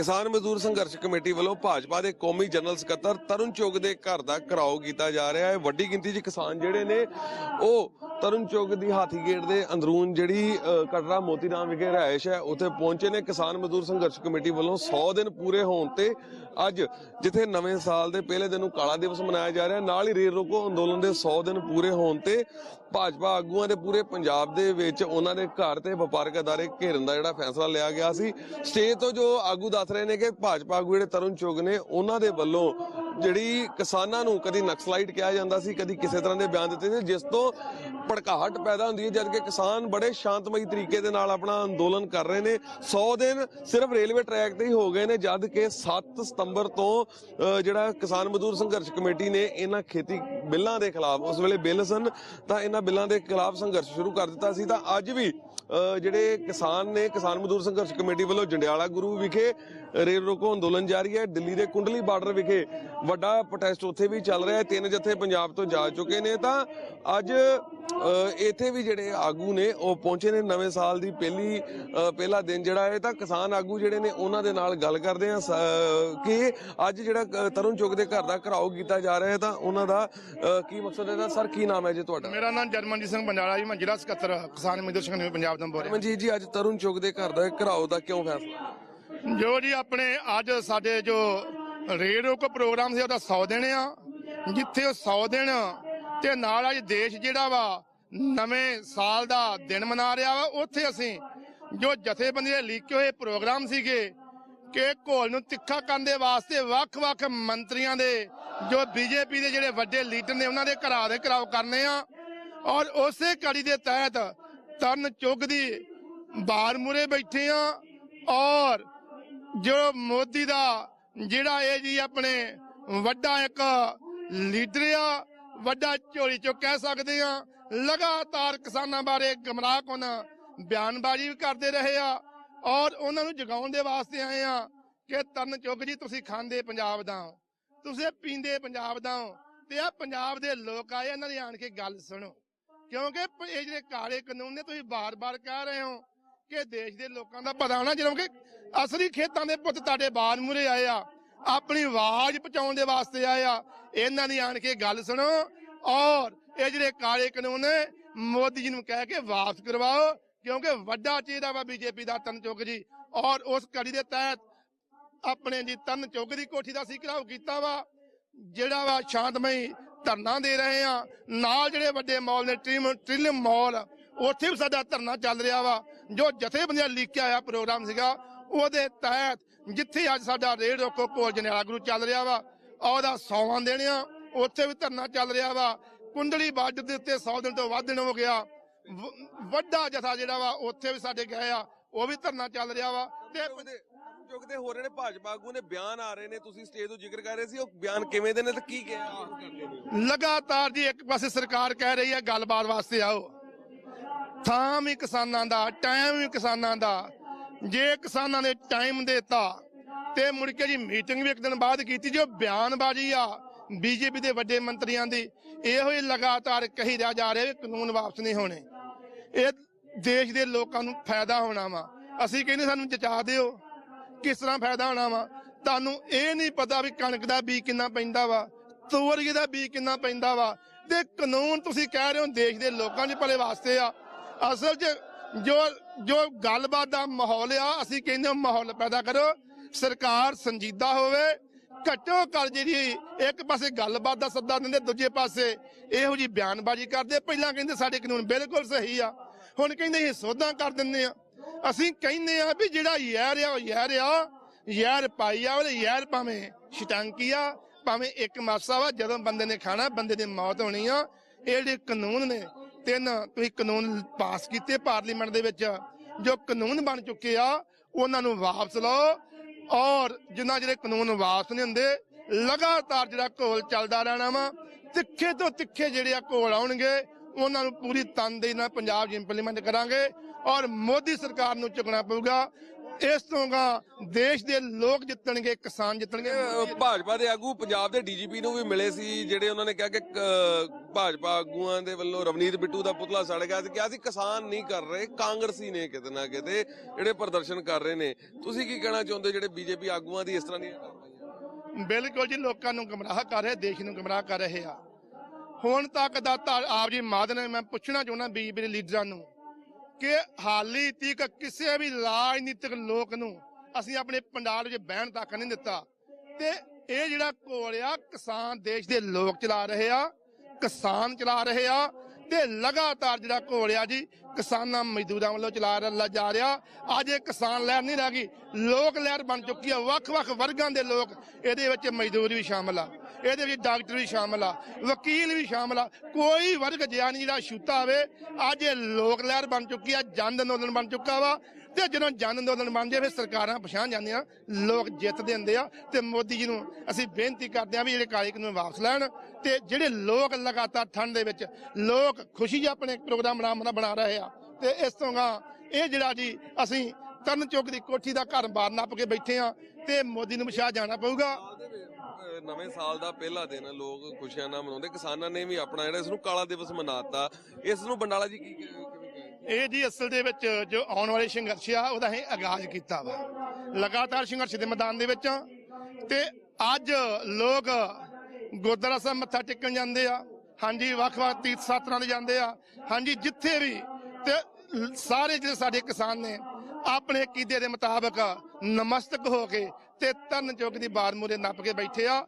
ਕਿਸਾਨ ਮਜ਼ਦੂਰ ਸੰਘਰਸ਼ ਕਮੇਟੀ ਵੱਲੋਂ ਭਾਜਪਾ ਦੇ ਕੌਮੀ ਜਨਰਲ ਸਕੱਤਰ ਤਰੁਣ ਚੁੱਗ ਦੇ ਘਰ ਦਾ ਘਰਾਓ ਕੀਤਾ ਜਾ ਰਿਹਾ ਹੈ। ਵੱਡੀ ਗਿਣਤੀ 'ਚ ਕਿਸਾਨ ਜਿਹੜੇ ਨੇ, ਉਹ ਤਰੁਣ ਚੁੱਗ ਦੀ ਹਾਥੀ ਗੇਟ ਦੇ ਅੰਦਰੂਨ ਜਿਹੜੀ ਕਟਰਾ ਮੋਤੀਰਾਮ ਵਿਖੇ ਰਿਹਾਇਸ਼ ਹੈ, ਉੱਥੇ ਪਹੁੰਚੇ ਨੇ। ਕਿਸਾਨ ਮਜ਼ਦੂਰ ਸੰਘਰਸ਼ ਕਮੇਟੀ ਵੱਲੋਂ 100 ਦਿਨ ਪੂਰੇ ਹੋਣ ਤੇ ਅੱਜ ਜਿੱਥੇ ਨਵੇਂ ਸਾਲ ਦੇ ਪਹਿਲੇ ਦਿਨ ਨੂੰ ਕਾਲਾ ਦਿਵਸ ਮਨਾਇਆ ਜਾ ਰਿਹਾ ਨਾਲ ਹੀ ਰੇਲ ਰੋਕੋ ਅੰਦੋਲਨ ਦੇ 100 ਦਿਨ ਪੂਰੇ ਹੋਣ ਤੇ ਭਾਜਪਾ ਆਗੂਆਂ ਦੇ ਪੂਰੇ ਪੰਜਾਬ ਦੇ ਵਿੱਚ ਉਹਨਾਂ ਦੇ ਘਰ ਤੇ ਵਪਾਰਕ ਅਦਾਰੇ ਘੇਰਨ ਦਾ ਜਿਹੜਾ ਫੈਸਲਾ ਲਿਆ ਗਿਆ ਸੀ। ਸਟੇਜ ਤੋਂ ਜੋ ਆਗੂ ਦੱਸ ਰਹੇ ਨੇ ਕਿ ਭਾਜਪਾ ਆਗੂ ਜਿਹੜੇ ਤਰੁਣ ਚੁੱਗ ਨੇ, ਉਹਨਾਂ ਦੇ ਵੱਲੋਂ ਜਿਹੜੀ ਕਿਸਾਨਾਂ ਨੂੰ ਕਦੀ ਨਕਸਲਾਈਟ ਕਿਹਾ ਜਾਂਦਾ ਸੀ ਕਦੀ ਕਿਸੇ ਤਰ੍ਹਾਂ ਦੇ ਬਿਆਨ ਦਿੱਤੇ ਸੀ ਜਿਸ ਤੋਂ ਭੜਕਾਹਟ ਪੈਦਾ ਹੁੰਦੀ ਹੈ ਜਦ ਕਿਸਾਨ ਬੜੇ ਸ਼ਾਂਤਮਈ ਤਰੀਕੇ ਦੇ ਨਾਲ ਆਪਣਾ ਅੰਦੋਲਨ ਕਰ ਰਹੇ ਨੇ। 100 ਦਿਨ ਸਿਰਫ ਰੇਲਵੇ ਟਰੈਕ ਤੇ ਹੀ ਹੋ ਗਏ ਨੇ ਜਦ ਕਿ 7 ਸਤੰਬਰ ਤੋਂ ਜਿਹੜਾ ਕਿਸਾਨ ਮਜ਼ਦੂਰ ਸੰਘਰਸ਼ ਕਮੇਟੀ ਨੇ ਇਹਨਾਂ ਖੇਤੀ ਬਿੱਲਾਂ ਦੇ ਖਿਲਾਫ ਉਸ ਵੇਲੇ ਬਿੱਲ ਸਨ ਤਾਂ ਇਹਨਾਂ ਬਿੱਲਾਂ ਦੇ ਖਿਲਾਫ ਸੰਘਰਸ਼ ਸ਼ੁਰੂ ਕਰ ਦਿੱਤਾ ਸੀ। ਤਾਂ ਅੱਜ ਵੀ ਅ, ਜਿਹੜੇ ਕਿਸਾਨ ਨੇ ਕਿਸਾਨ ਮਜ਼ਦੂਰ ਸੰਘਰਸ਼ ਕਮੇਟੀ ਵੱਲੋਂ ਜੰਡਿਆਲਾ ਗੁਰੂ ਵਿਖੇ ਰੇਲ ਰੋਕੋ ਅੰਦੋਲਨ ਜਾਰੀ ਹੈ। ਦਿੱਲੀ ਦੇ ਕੁੰਡਲੀ ਬਾਰਡਰ ਵਿਖੇ ਵੱਡਾ ਪ੍ਰੋਟੈਸਟ ਉੱਥੇ ਵੀ ਚੱਲ ਰਿਹਾ ਹੈ। ਤਿੰਨ ਜਥੇ ਪੰਜਾਬ ਤੋਂ ਜਾ ਚੁੱਕੇ ਨੇ ਤਾਂ ਅੱਜ ਇੱਥੇ ਵੀ ਜਿਹੜੇ ਆਗੂ ਨੇ ਉਹ ਪਹੁੰਚੇ ਨੇ। ਨਵੇਂ ਸਾਲ ਦੀ ਪਹਿਲੀ ਪਹਿਲਾ ਦਿਨ ਜਿਹੜਾ ਹੈ ਤਾਂ ਕਿਸਾਨ ਆਗੂ ਜਿਹੜੇ ਨੇ ਉਹਨਾਂ ਦੇ ਨਾਲ ਗੱਲ ਕਰਦੇ ਆ ਕਿ ਅੱਜ ਜਿਹੜਾ ਤਰੁਣ ਚੁੱਗ ਦੇ ਘਰ ਦਾ ਘਰਾਓ ਕੀਤਾ ਜਾ ਰਿਹਾ ਹੈ ਤਾਂ ਉਹਨਾਂ ਦਾ ਕੀ ਮਕਸਦ ਹੈ ਤਾਂ ਸਰ ਕੀ ਨਾਮ ਹੈ ਜੀ ਤੁਹਾਡਾ? ਮੇਰਾ ਨਾਮ ਜਰਮਨਜੀਤ ਸਿੰਘ ਬੰਡਾਲਾ ਜੀ। ਮੈਂ ਜ਼ਿਲ੍ਹਾ ਸਕੱਤਰ ਕਿਸਾਨ ਮਜ਼ਦੂਰ ਸੰਘ ਪੰਜਾਬ ਤੋਂ ਬੋਲ ਰਿਹਾ ਜੀ ਅੱਜ ਤਰੁਣ ਚੁੱਗ ਦੇ ਘਰ ਦਾ ਘਰਾਓ ਦਾ ਕਿਉਂ ਫੈਸਲਾ? ਜੋ ਜੀ, ਆਪਣੇ ਅੱਜ ਸਾਡੇ ਜੋ ਰੇਡੀਓ ਕੋ ਪ੍ਰੋਗਰਾਮ ਸੀ, ਉਹਦਾ 100 ਦਿਨ ਆ। ਜਿੱਥੇ ਉਹ 100 ਦਿਨ ਤੇ ਨਾਲ ਅੱਜ ਦੇਸ਼ ਜਿਹੜਾ ਵਾ, ਨਵੇਂ ਸਾਲ ਦਾ ਦਿਨ ਮਨਾ ਰਿਹਾ ਵਾ, ਉੱਥੇ ਅਸੀਂ ਜੋ ਜਥੇਬੰਦੀ ਦੇ ਲੀਕੇ ਹੋਏ ਪ੍ਰੋਗਰਾਮ ਸੀਗੇ, ਕਿ ਘੋਲ ਨੂੰ ਤਿੱਖਾ ਕਰਨ ਦੇ ਵਾਸਤੇ ਵੱਖ-ਵੱਖ ਮੰਤਰੀਆਂ ਦੇ, ਜੋ ਬੀਜੇਪੀ ਦੇ ਜਿਹੜੇ ਵੱਡੇ ਲੀਡਰ ਨੇ, ਉਹਨਾਂ ਦੇ ਘਰਾਂ ਦੇ ਘਰਾਓ ਕਰਨੇ ਆ। ਔਰ ਉਸੇ ਕੜੀ ਦੇ ਤਹਿਤ ਤਰਨ ਚੁੱਗ ਦੀ ਬਾਰ ਮੂਰੇ ਬੈਠੇ ਆ, ਔਰ ਜੋ ਮੋਦੀ ਦਾ ਜਿਹੜਾ ਇਹ ਜੀ ਆਪਣੇ ਵੱਡਾ ਇੱਕ ਲੀਡਰ ਆ ਵੱਡਾ ਝੋਲੀ ਚੋਂ ਕਹਿ ਸਕਦੇ ਆ ਲਗਾਤਾਰ ਕਿਸਾਨਾਂ ਬਾਰੇ ਗਮਰਾਹ ਕੋਨ ਬਿਆਨਬਾਜ਼ੀ ਵੀ ਕਰਦੇ ਰਹੇ ਆ ਔਰ ਉਹਨਾਂ ਨੂੰ ਜਗਾਉਣ ਦੇ ਵਾਸਤੇ ਆਏ ਆ ਕਿ ਤਰਨ ਚੁੱਗ ਜੀ ਤੁਸੀਂ ਖਾਂਦੇ ਪੰਜਾਬ ਦਾ ਤੁਸੀਂ ਪੀਂਦੇ ਪੰਜਾਬ ਦਾ ਹੋ, ਤੇ ਆ ਪੰਜਾਬ ਦੇ ਲੋਕ ਆਏ ਇਹਨਾਂ ਦੀ ਆਣ ਕੇ ਗੱਲ ਸੁਣੋ। ਕਿਉਂਕਿ ਇਹ ਜਿਹੜੇ ਕਾਲੇ ਕਾਨੂੰਨ ਨੇ ਤੁਸੀਂ ਬਾਰ-ਬਾਰ ਕਹਿ ਰਹੇ ਹੋ ਕਿ ਦੇਸ਼ ਦੇ ਲੋਕਾਂ ਦਾ ਪਤਾ ਹੋਣਾ ਜਦੋਂ ਕਿ ਅਸਲੀ ਖੇਤਾਂ ਦੇ ਪੁੱਤ ਤੁਹਾਡੇ ਬਾਹਰ ਮੂਰੇ ਆਏ ਆ, ਆਪਣੀ ਆਵਾਜ਼ ਪਹੁੰਚਾਉਣ ਦੇ ਵਾਸਤੇ ਆਏ ਆ। ਇਹਨਾਂ ਦੀ ਆਣ ਕੇ ਗੱਲ ਸੁਣੋ, ਔਰ ਇਹ ਜਿਹੜੇ ਕਾਲੇ ਕਾਨੂੰਨ ਮੋਦੀ ਜੀ ਨੂੰ ਕਹਿ ਕੇ ਵਾਪਸ ਕਰਵਾਓ, ਕਿਉਂਕਿ ਵੱਡਾ ਚਿਹਰਾ ਵਾ ਬੀਜੇਪੀ ਦਾ ਤਨ ਚੁੱਕ ਜੀ, ਔਰ ਉਸ ਕੜੀ ਦੇ ਤਹਿਤ ਆਪਣੇ ਜੀ ਤਨ ਚੁੱਕ ਦੀ ਕੋਠੀ ਦਾ ਸੀ ਘਰਾਓ ਕੀਤਾ ਵਾ, ਜਿਹੜਾ ਵਾ ਸ਼ਾਂਤਮਈ ਧਰਨਾ ਦੇ ਰਹੇ ਆ। ਨਾਲ ਜਿਹੜੇ ਵੱਡੇ ਮਾਲ ਨੇ, ਟ੍ਰਿਮ ਟ੍ਰਿਲੀਅਮ ਮਾਲ, ਉੱਥੇ ਵੀ ਸਾਡਾ ਧਰਨਾ ਚੱਲ ਰਿਹਾ ਵਾ। ਜੋ ਜਥੇਬੰਦੀਆਂ ਲੀਕਿਆ ਆਇਆ ਪ੍ਰੋਗਰਾਮ ਸੀਗਾ ਉਹਦੇ ਤਹਿਤ ਜਿੱਥੇ ਅੱਜ ਸਾਡਾ ਰੇਡ ਰੋਕੋ ਕੋਲ ਜਨੇਰਾ ਗੁਰੂ ਚੱਲ ਰਿਹਾ ਵਾ ਉਹਦਾ ਸੌਵਾਂ ਦੇਣੇ ਆ ਉੱਥੇ ਵੀ ਧਰਨਾ ਚੱਲ ਰਿਹਾ ਵਾ। ਕੁੰਡਲੀ ਬਾਰਡਰ ਦੇ ਉੱਤੇ 100 ਦਿਨ ਤੋਂ ਵੱਧ ਦਿਨ ਹੋ ਗਿਆ। ਵੱਡਾ ਜਥਾ ਜਿਹੜਾ ਵਾ ਉੱਥੇ ਵੀ ਸਾਡੇ ਗਏ ਆ ਉਹ ਵੀ ਧਰਨਾ ਚੱਲ ਰਿਹਾ ਵਾ। ਤੇ ਚੁੱਕ ਦੇ ਹੋ ਰਹੇ ਨੇ ਭਾਜਪਾ ਆਗੂ ਨੇ ਬਿਆਨ ਆ ਰਹੇ ਨੇ ਤੁਸੀਂ ਸਟੇਜ ਤੋਂ ਜ਼ਿਕਰ ਕਰ ਰਹੇ ਸੀ ਉਹ ਬਿਆਨ ਕਿਵੇਂ ਦੇ ਨੇ ਤੇ ਕੀ ਕਿਹਾ ਲਗਾਤਾਰ ਜੀ ਇੱਕ ਪਾਸੇ ਸਰਕਾਰ ਕਹਿ ਰਹੀ ਹੈ ਗੱਲਬਾਤ ਵਾਸਤੇ ਆਓ। ਥਾਂ ਵੀ ਕਿਸਾਨਾਂ ਦਾ, ਟਾਈਮ ਵੀ ਕਿਸਾਨਾਂ ਦਾ। ਜੇ ਕਿਸਾਨਾਂ ਨੇ ਟਾਈਮ ਦਿੱਤਾ ਤੇ ਮੁੜ ਕੇ ਜੀ ਮੀਟਿੰਗ ਵੀ ਇੱਕ ਦਿਨ ਬਾਅਦ ਕੀਤੀ ਜੋ ਬਿਆਨਬਾਜ਼ੀ ਆ ਬੀਜੇਪੀ ਦੇ ਵੱਡੇ ਮੰਤਰੀਆਂ ਦੀ। ਇਹੋ ਹੀ ਲਗਾਤਾਰ ਕਹੀ ਰਿਹਾ ਜਾ ਰਿਹਾ ਵੀ ਕਾਨੂੰਨ ਵਾਪਸ ਨਹੀਂ ਹੋਣੇ। ਇਹ ਦੇਸ਼ ਦੇ ਲੋਕਾਂ ਨੂੰ ਫਾਇਦਾ ਹੋਣਾ ਵਾ। ਅਸੀਂ ਕਹਿੰਦੇ ਸਾਨੂੰ ਜਚਾ ਦਿਓ। ਕਿਸ ਤਰ੍ਹਾਂ ਫਾਇਦਾ ਹੋਣਾ ਵਾ? ਤੁਹਾਨੂੰ ਇਹ ਨਹੀਂ ਪਤਾ ਵੀ ਕਣਕ ਦਾ ਬੀਜ ਕਿੰਨਾ ਪੈਂਦਾ ਵਾ, ਤੋਰੀਏ ਦਾ ਬੀਜ ਕਿੰਨਾ ਪੈਂਦਾ ਵਾ। ਤੇ ਕਾਨੂੰਨ ਤੁਸੀਂ ਕਹਿ ਰਹੇ ਹੋ ਦੇਸ਼ ਦੇ ਲੋਕਾਂ ਦੇ ਭਲੇ ਵਾਸਤੇ ਆ। ਅਸਲ 'ਚ ਜੋ ਜੋ ਗੱਲਬਾਤ ਦਾ ਮਾਹੌਲ ਆ, ਅਸੀਂ ਕਹਿੰਦੇ ਹਾਂ ਮਾਹੌਲ ਪੈਦਾ ਕਰੋ, ਸਰਕਾਰ ਸੰਜੀਦਾ ਹੋਵੇ, ਘੱਟੋ ਘੱਟ ਜਿਹੜੀ ਇੱਕ ਪਾਸੇ ਗੱਲਬਾਤ ਦਾ ਸੱਦਾ ਦਿੰਦੇ, ਦੂਜੇ ਪਾਸੇ ਇਹੋ ਜੀ ਬਿਆਨਬਾਜ਼ੀ ਕਰਦੇ। ਪਹਿਲਾਂ ਕਹਿੰਦੇ ਸਾਡੇ ਕਾਨੂੰਨ ਬਿਲਕੁਲ ਸਹੀ ਆ, ਹੁਣ ਕਹਿੰਦੇ ਇਹ ਸੋਧਾਂ ਕਰ ਦਿੰਦੇ ਆ ਅਸੀਂ ਕਹਿੰਦੇ ਆ ਵੀ ਜਿਹੜਾ ਯਾਰ ਆ, ਉਹ ਯਾਰ ਆ, ਯਾਰ ਪਾਈ ਆ, ਉਹਦੇ ਯਾਰ ਭਾਵੇਂ ਸ਼ਟੰਕੀ ਆ, ਭਾਵੇਂ ਇੱਕ ਮਾਸਾ ਵਾ, ਜਦੋਂ ਬੰਦੇ ਨੇ ਖਾਣਾ, ਬੰਦੇ ਦੀ ਮੌਤ ਹੋਣੀ ਆ, ਇਹ ਜਿਹੜੇ ਕਾਨੂੰਨ ਨੇ ਤਿੰਨ, ਤੁਸੀਂ ਕਾਨੂੰਨ ਪਾਸ ਕੀਤੇ ਪਾਰਲੀਮੈਂਟ ਦੇ ਵਿੱਚ, ਜੋ ਕਾਨੂੰਨ ਬਣ ਚੁੱਕੇ ਆ, ਉਹਨਾਂ ਨੂੰ ਵਾਪਸ ਲਓ। ਔਰ ਜਿੰਨਾ ਜਿਹੜੇ ਕਾਨੂੰਨ ਵਾਪਸ ਨਹੀਂ ਹੁੰਦੇ, ਲਗਾਤਾਰ ਜਿਹੜਾ ਘੋਲ ਚੱਲਦਾ ਰਹਿਣਾ ਵਾ, ਤਿੱਖੇ ਤੋਂ ਤਿੱਖੇ ਜਿਹੜੇ ਆ ਘੋਲ ਆਉਣਗੇ, ਉਹਨਾਂ ਨੂੰ ਪੂਰੀ ਤਨਦੇਹੀ ਨਾਲ ਪੰਜਾਬ 'ਚ ਇੰਪਲੀਮੈਂਟ ਕਰਾਂਗੇ। ਔਰ ਮੋਦੀ ਸਰਕਾਰ ਨੂੰ ਚੁੱਕਣਾ ਪਊਗਾ। ਇਸ ਤੋਂ ਗਾ ਦੇਸ਼ ਦੇ ਲੋਕ ਜਿੱਤਣਗੇ ਕਿਸਾਨ ਜਿੱਤਣਗੇ। ਭਾਜਪਾ ਦੇ ਆਗੂ ਪੰਜਾਬ ਦੇ ਡੀਜੀਪੀ ਨੂੰ ਵੀ ਮਿਲੇ ਸੀ ਜਿਹੜੇ ਉਹਨਾਂ ਨੇ ਕਿਹਾ ਕਿ ਭਾਜਪਾ ਆਗੂਆਂ ਦੇ ਵੱਲੋਂ ਰਵਨੀਤ ਬਿੱਟੂ ਦਾ ਪੁਤਲਾ ਸੜ ਗਿਆ ਸੀ। ਕਿਹਾ ਸੀ ਕਿਸਾਨ ਨਹੀਂ ਕਰ ਰਹੇ ਕਾਂਗਰਸੀ ਨੇ ਕਿਤੇ ਨਾ ਕਿਤੇ ਜਿਹੜੇ ਪ੍ਰਦਰਸ਼ਨ ਕਰ ਰਹੇ ਨੇ। ਤੁਸੀਂ ਕੀ ਕਹਿਣਾ ਚਾਹੁੰਦੇ ਜਿਹੜੇ ਬੀਜੇਪੀ ਆਗੂਆਂ ਦੀ ਇਸ ਤਰ੍ਹਾਂ ਕਾਰਵਾਈਆਂ? ਬਿਲਕੁਲ ਜੀ ਲੋਕਾਂ ਨੂੰ ਗਮਰਾਹ ਕਰ ਰਹੇ ਦੇਸ਼ ਨੂੰ ਗਮਰਾਹ ਕਰ ਰਹੇ ਆ। ਹੁਣ ਤੱਕ ਦਾ ਆਪ ਜੀ ਮਾਦਨ ਮੈਂ ਪੁੱਛਣਾ ਚਾਹੁੰਦਾ ਬੀਜੇਪੀ ਦੇ ਲੀਡਰਾਂ ਨੂੰ ਕਿ ਹਾਲੀ ਤੀਕ ਕਿਸੇ ਵੀ ਰਾਜਨੀਤਿਕ ਲੋਕ ਨੂੰ ਅਸੀਂ ਆਪਣੇ ਪੰਡਾਲ ਵਿੱਚ ਬਹਿਣ ਤੱਕ ਨਹੀਂ ਦਿੱਤਾ। ਤੇ ਇਹ ਜਿਹੜਾ ਘੋਲ ਆ ਕਿਸਾਨ ਦੇਸ਼ ਦੇ ਲੋਕ ਚਲਾ ਰਹੇ ਆ, ਕਿਸਾਨ ਚਲਾ ਰਹੇ ਆ ਤੇ ਲਗਾਤਾਰ ਜਿਹੜਾ ਘੋਲ ਜੀ, ਕਿਸਾਨਾਂ ਮਜ਼ਦੂਰਾਂ ਵੱਲੋਂ ਚਲਾ ਰਿਹਾ ਜਾ ਰਿਹਾ। ਅੱਜ ਇਹ ਕਿਸਾਨ ਲਹਿਰ ਨਹੀਂ ਰਹਿ ਗਈ, ਲੋਕ ਲਹਿਰ ਬਣ ਚੁੱਕੀ ਆ, ਵੱਖ-ਵੱਖ ਵਰਗਾਂ ਦੇ ਲੋਕ ਇਹਦੇ ਵਿੱਚ ਮਜ਼ਦੂਰ ਵੀ ਸ਼ਾਮਲ ਆ, ਇਹਦੇ ਵਿੱਚ ਡਾਕਟਰ ਵੀ ਸ਼ਾਮਲ ਆ, ਵਕੀਲ ਵੀ ਸ਼ਾਮਲ ਆ, ਕੋਈ ਵਰਗ ਜਿਹਾ ਨਹੀਂ ਜਿਹੜਾ ਛੂਤਾ ਹੋਵੇ। ਅੱਜ ਇਹ ਲੋਕ ਲਹਿਰ ਬਣ ਚੁੱਕੀ ਆ, ਜਨ ਅੰਦੋਲਨ ਬਣ ਚੁੱਕਾ ਵਾ ਤੇ ਜਦੋਂ ਜਨ ਅੰਦੋਲਨ ਬਣ ਜਾਏ ਫਿਰ ਸਰਕਾਰਾਂ ਪਛਾਣ ਜਾਂਦੀਆਂ, ਲੋਕ ਜਿੱਤ ਦਿੰਦੇ ਆ ਤੇ ਮੋਦੀ ਜੀ ਨੂੰ ਅਸੀਂ ਬੇਨਤੀ ਕਰਦੇ ਆ ਵੀ ਜਿਹੜੇ ਕਾਲੇ ਕਾਨੂੰਨ ਵਾਪਸ ਲੈਣ ਤੇ ਜਿਹੜੇ ਲੋਕ ਲਗਾਤਾਰ ਠੰਡ ਦੇ ਵਿੱਚ ਲੋਕ ਖੁਸ਼ੀ ਆਪਣੇ ਪ੍ਰੋਗਰਾਮ ਬਣਾ ਬਣਾ ਰਹੇ ਆ ਤੇ ਇਸ ਤੋਂ ਗਾ ਇਹ ਜਿਹੜਾ ਜੀ ਅਸੀਂ ਤਰਨ ਚੌਕ ਦੀ ਕੋਠੀ ਦਾ ਘਰ ਬਾਰ ਨੱਪ ਕੇ ਬੈਠੇ ਆ ਤੇ ਮੋਦੀ ਨੂੰ ਵਿਸ਼ਾ ਜਾਣਾ ਪਊਗਾ। ਨਵੇਂ ਸਾਲ ਦਾ ਪਹਿਲਾ ਦਿਨ ਲੋਕ ਖੁਸ਼ੀਆਂ ਨਾਲ ਮਨਾਉਂਦੇ। ਕਿਸਾਨਾਂ ਨੇ ਵੀ ਆਪਣਾ ਜਿਹੜਾ ਇਸ ਨੂੰ ਕਾਲਾ ਦਿਵਸ ਮਨਾਤਾ। ਇਸ ਨੂੰ ਬੰਡਾਲਾ ਜੀ ਕੀ ਇਹ ਜੀ ਅਸਲ ਦੇ ਵਿੱਚ ਜੋ ਆਉਣ ਵਾਲੇ ਸੰਘਰਸ਼ ਆ, ਉਹਦਾ ਅਸੀਂ ਆਗਾਜ਼ ਕੀਤਾ ਵਾ। ਲਗਾਤਾਰ ਸੰਘਰਸ਼ ਦੇ ਮੈਦਾਨ ਦੇ ਵਿੱਚ ਆ ਤੇ ਅੱਜ ਲੋਕ ਗੁਰਦੁਆਰਾ ਸਾਹਿਬ ਮੱਥਾ ਟੇਕਣ ਜਾਂਦੇ ਆ। ਹਾਂਜੀ, ਵੱਖ-ਵੱਖ ਤੀਰਥ ਸਥਾਨਾਂ ਦੇ ਜਾਂਦੇ ਆ। ਹਾਂਜੀ, ਜਿੱਥੇ ਵੀ ਤੇ ਸਾਰੇ ਜਿਹੜੇ ਸਾਡੇ ਕਿਸਾਨ ਨੇ, ਆਪਣੇ ਕੀਦੇ ਦੇ ਮੁਤਾਬਕ ਨਮਸਤਕ ਹੋ ਕੇ ਤੇ ਤਰਨ ਚੌਕ ਦੀ ਬਾਰ ਮੂਰੇ ਨੱਪ ਕੇ ਬੈਠੇ ਆ।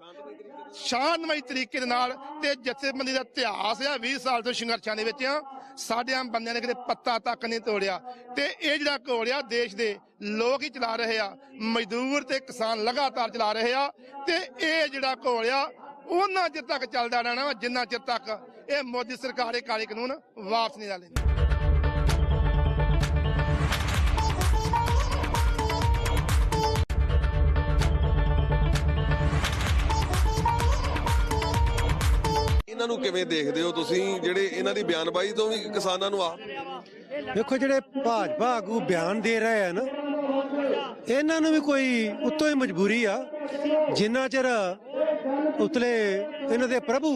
ਸ਼ਾਨਮਈ ਤਰੀਕੇ ਦੇ ਨਾਲ ਤੇ ਜਥੇਬੰਦੀ ਦਾ ਇਤਿਹਾਸ ਆ 20 ਸਾਲ ਤੋਂ ਸੰਘਰਸ਼ਾਂ ਦੇ ਵਿੱਚ ਆ। ਸਾਡੇ ਆਮ ਬੰਦਿਆਂ ਨੇ ਕਿਤੇ ਪੱਤਾ ਤੱਕ ਨਹੀਂ ਤੋੜਿਆ। ਤੇ ਇਹ ਜਿਹੜਾ ਘੋੜਿਆ ਦੇਸ਼ ਦੇ ਲੋਕ ਹੀ ਚਲਾ ਰਹੇ ਆ, ਮਜ਼ਦੂਰ ਤੇ ਕਿਸਾਨ ਲਗਾਤਾਰ ਚਲਾ ਰਹੇ ਆ। ਤੇ ਇਹ ਜਿਹੜਾ ਘੋੜਿਆ ਉਹਨਾਂ ਚਿਰ ਤੱਕ ਚੱਲਦਾ ਰਹਿਣਾ ਜਿੰਨਾ ਚਿਰ ਤੱਕ ਇਹ ਮੋਦੀ ਸਰਕਾਰ ਇਹ ਕਾਲੇ ਕਾਨੂੰਨ ਵਾਪਸ ਨਹੀਂ ਲੈ ਲੈਂਦੀ। ਇਹਨਾਂ ਨੂੰ ਕਿਵੇਂ ਦੇਖਦੇ ਹੋ ਤੁਸੀਂ? ਜਿਹੜੇ ਇਹਨਾਂ ਦੀ ਬਿਆਨਬਾਜ਼ੀ ਤੋਂ ਵੀ ਕਿਸਾਨਾਂ ਨੂੰ ਆ। ਦੇਖੋ ਜਿਹੜੇ ਭਾਜਪਾ ਆਗੂ ਬਿਆਨ ਦੇ ਰਹੇ ਆ ਇਹਨਾਂ ਨੂੰ ਵੀ ਕੋਈ ਉੱਤੋਂ ਹੀ ਮਜਬੂਰੀ ਆ। ਜਿੰਨਾ ਚਿਰ ਉਤਲੇ ਇਹਨਾਂ ਦੇ ਪ੍ਰਭੂ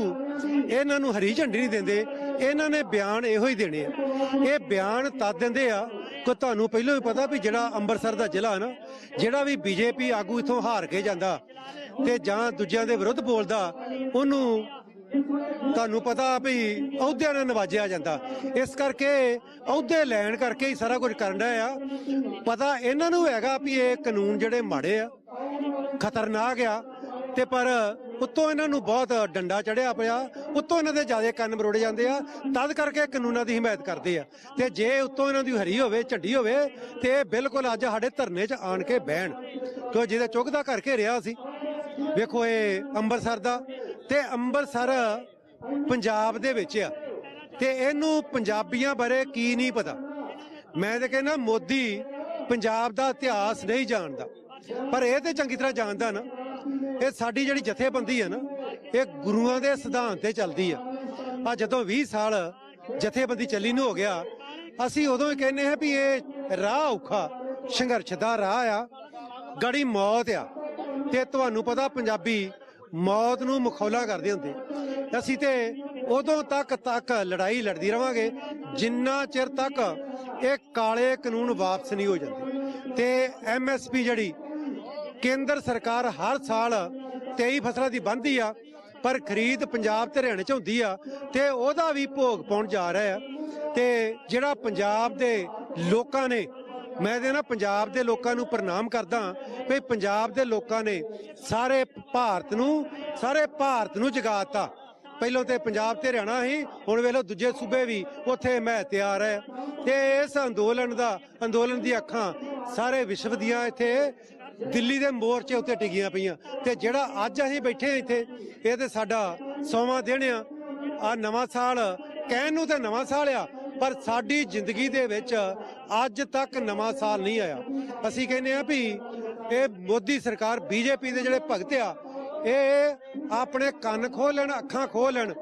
ਇਹਨਾਂ ਨੂੰ ਹਰੀ ਝੰਡੀ ਨਹੀਂ ਦਿੰਦੇ, ਇਹਨਾਂ ਨੇ ਬਿਆਨ ਇਹੋ ਹੀ ਦੇਣੇ ਆ। ਇਹ ਬਿਆਨ ਤਦ ਦਿੰਦੇ ਆ, ਕਿ ਤੁਹਾਨੂੰ ਪਹਿਲਾਂ ਹੀ ਪਤਾ ਵੀ ਜਿਹੜਾ ਅੰਮ੍ਰਿਤਸਰ ਦਾ ਜ਼ਿਲ੍ਹਾ ਨਾ, ਜਿਹੜਾ ਵੀ ਬੀਜੇਪੀ ਆਗੂ ਇਥੋਂ ਹਾਰ ਕੇ ਜਾਂਦਾ ਤੇ ਜਾਂ ਦੂਜਿਆਂ ਦੇ ਵਿਰੁੱਧ ਬੋਲਦਾ, ਉਹਨੂੰ ਤੁਹਾਨੂੰ ਪਤਾ ਵੀ ਅਹੁਦਿਆਂ ਨਾਲ ਨਵਾਜਿਆ ਜਾਂਦਾ। ਇਸ ਕਰਕੇ ਅਹੁਦੇ ਲੈਣ ਕਰਕੇ ਹੀ ਸਾਰਾ ਕੁਝ ਕਰਨ ਡਿਆ ਆ। ਪਤਾ ਇਹਨਾਂ ਨੂੰ ਹੈਗਾ ਵੀ ਇਹ ਕਾਨੂੰਨ ਜਿਹੜੇ ਮਾੜੇ ਆ, ਖਤਰਨਾਕ ਆ, ਤੇ ਪਰ ਉੱਤੋਂ ਇਹਨਾਂ ਨੂੰ ਬਹੁਤ ਡੰਡਾ ਚੜਿਆ ਪਿਆ, ਉੱਤੋਂ ਇਹਨਾਂ ਦੇ ਜ਼ਿਆਦਾ ਕੰਨ ਮਰੋੜੇ ਜਾਂਦੇ ਆ, ਤਦ ਕਰਕੇ ਕਾਨੂੰਨਾਂ ਦੀ ਹਮਾਇਤ ਕਰਦੇ ਆ। ਤੇ ਜੇ ਉੱਤੋਂ ਇਹਨਾਂ ਦੀ ਹਰੀ ਹੋਵੇ, ਝੱਡੀ ਹੋਵੇ, ਤੇ ਇਹ ਬਿਲਕੁਲ ਅੱਜ ਸਾਡੇ ਧਰਨੇ 'ਚ ਆਣ ਕੇ ਬਹਿਣ। ਕਿਉਂ ਜਿਹਦੇ ਚੁੱਕਦਾ ਕਰਕੇ ਰਿਹਾ ਸੀ ਵੇਖੋ ਇਹ ਅੰਮ੍ਰਿਤਸਰ ਦਾ ਤੇ ਅੰਮ੍ਰਿਤਸਰ ਪੰਜਾਬ ਦੇ ਵਿੱਚ ਆ। ਤੇ ਇਹਨੂੰ ਪੰਜਾਬੀਆਂ ਬਾਰੇ ਕੀ ਨਹੀਂ ਪਤਾ। ਮੈਂ ਤਾਂ ਕਹਿੰਦਾ ਮੋਦੀ ਪੰਜਾਬ ਦਾ ਇਤਿਹਾਸ ਨਹੀਂ ਜਾਣਦਾ। ਪਰ ਇਹ ਤੇ ਚੰਗੀ ਤਰ੍ਹਾਂ ਜਾਣਦਾ ਨਾ, ਇਹ ਸਾਡੀ ਜਿਹੜੀ ਜਥੇਬੰਦੀ ਹੈ ਨਾ, ਇਹ ਗੁਰੂਆਂ ਦੇ ਸਿਧਾਂਤ ਤੇ ਚੱਲਦੀ ਆ। ਆ ਜਦੋਂ 20 ਸਾਲ ਜਥੇਬੰਦੀ ਚੱਲੀ ਨੂੰ ਹੋ ਗਿਆ, ਅਸੀਂ ਉਦੋਂ ਹੀ ਕਹਿੰਨੇ ਆ ਵੀ ਇਹ ਰਾਹ ਔਖਾ, ਸੰਘਰਸ਼ ਦਾ ਰਾਹ ਆ, ਗੜੀ ਮੌਤ ਆ। ਤੇ ਤੁਹਾਨੂੰ ਪਤਾ ਪੰਜਾਬੀ ਮੌਤ ਨੂੰ ਮਖੌਲਾ ਕਰਦੇ ਹੁੰਦੇ। ਅਸੀਂ ਤੇ ਉਦੋਂ ਤੱਕ ਤੱਕ ਲੜਾਈ ਲੜਦੀ ਰਵਾਂਗੇ, ਜਿੰਨਾ ਚਿਰ ਤੱਕ ਇਹ ਕਾਲੇ ਕਾਨੂੰਨ ਵਾਪਸ ਨਹੀਂ ਹੋ ਜਾਂਦੇ। ਤੇ ਐਮਐਸਪੀ ਜਿਹੜੀ ਕੇਂਦਰ ਸਰਕਾਰ ਹਰ ਸਾਲ 23 ਫਸਲਾਂ ਦੀ ਬੰਦੀ ਆ, ਪਰ ਖਰੀਦ ਪੰਜਾਬ ਤੇ ਹਰਿਆਣੇ ਚ ਹੁੰਦੀ ਆ, ਤੇ ਉਹਦਾ ਵੀ ਭੋਗ ਪਾਉਣ ਜਾ ਰਿਹਾ ਆ। ਤੇ ਜਿਹੜਾ ਪੰਜਾਬ ਦੇ ਲੋਕਾਂ ਨੇ ਮੈਂ ਤੇ ਨਾ ਪੰਜਾਬ ਦੇ ਲੋਕਾਂ ਨੂੰ ਪ੍ਰਣਾਮ ਕਰਦਾ ਵੀ ਪੰਜਾਬ ਦੇ ਲੋਕਾਂ ਨੇ ਸਾਰੇ ਭਾਰਤ ਨੂੰ, ਸਾਰੇ ਭਾਰਤ ਨੂੰ ਜਗਾਤਾ। ਪਹਿਲਾਂ ਤੇ ਪੰਜਾਬ ਤੇ ਹਰਿਆਣਾ ਹੀ ਹੁਣ ਵੇਖ ਲਓ ਦੂਜੇ ਸੂਬੇ ਵੀ ਉੱਥੇ ਮੈਂ ਤਿਆਰ ਹੈ। ਤੇ ਇਸ ਅੰਦੋਲਨ ਦਾ, ਅੰਦੋਲਨ ਦੀਆਂ ਅੱਖਾਂ ਸਾਰੇ ਵਿਸ਼ਵ ਦੀਆਂ ਇੱਥੇ, ਦਿੱਲੀ ਦੇ ਮੋਰਚੇ ਉੱਤੇ ਟਿਕੀਆਂ ਪਈਆਂ। ਤੇ ਜਿਹੜਾ ਅੱਜ ਅਸੀਂ ਬੈਠੇ ਹਾਂ ਇੱਥੇ, ਇਹ ਤੇ ਸਾਡਾ ਸੌਵਾਂ ਦਿਨ ਆ। ਆ ਨਵਾਂ ਸਾਲ, ਕਹਿਣ ਨੂੰ ਤੇ ਨਵਾਂ ਸਾਲ ਆ ਪਰ ਸਾਡੀ ਜ਼ਿੰਦਗੀ ਦੇ ਵਿੱਚ ਅੱਜ ਤੱਕ ਨਵਾਂ ਸਾਲ ਨਹੀਂ ਆਇਆ। ਅਸੀਂ ਕਹਿੰਦੇ ਆ ਵੀ ਇਹ ਮੋਦੀ ਸਰਕਾਰ ਬੀਜੇਪੀ ਦੇ ਜਿਹੜੇ ਭਗਤ ਆ, ਇਹ ਆਪਣੇ ਕੰਨ ਖੋਲਣ, ਅੱਖਾਂ ਖੋਲਣ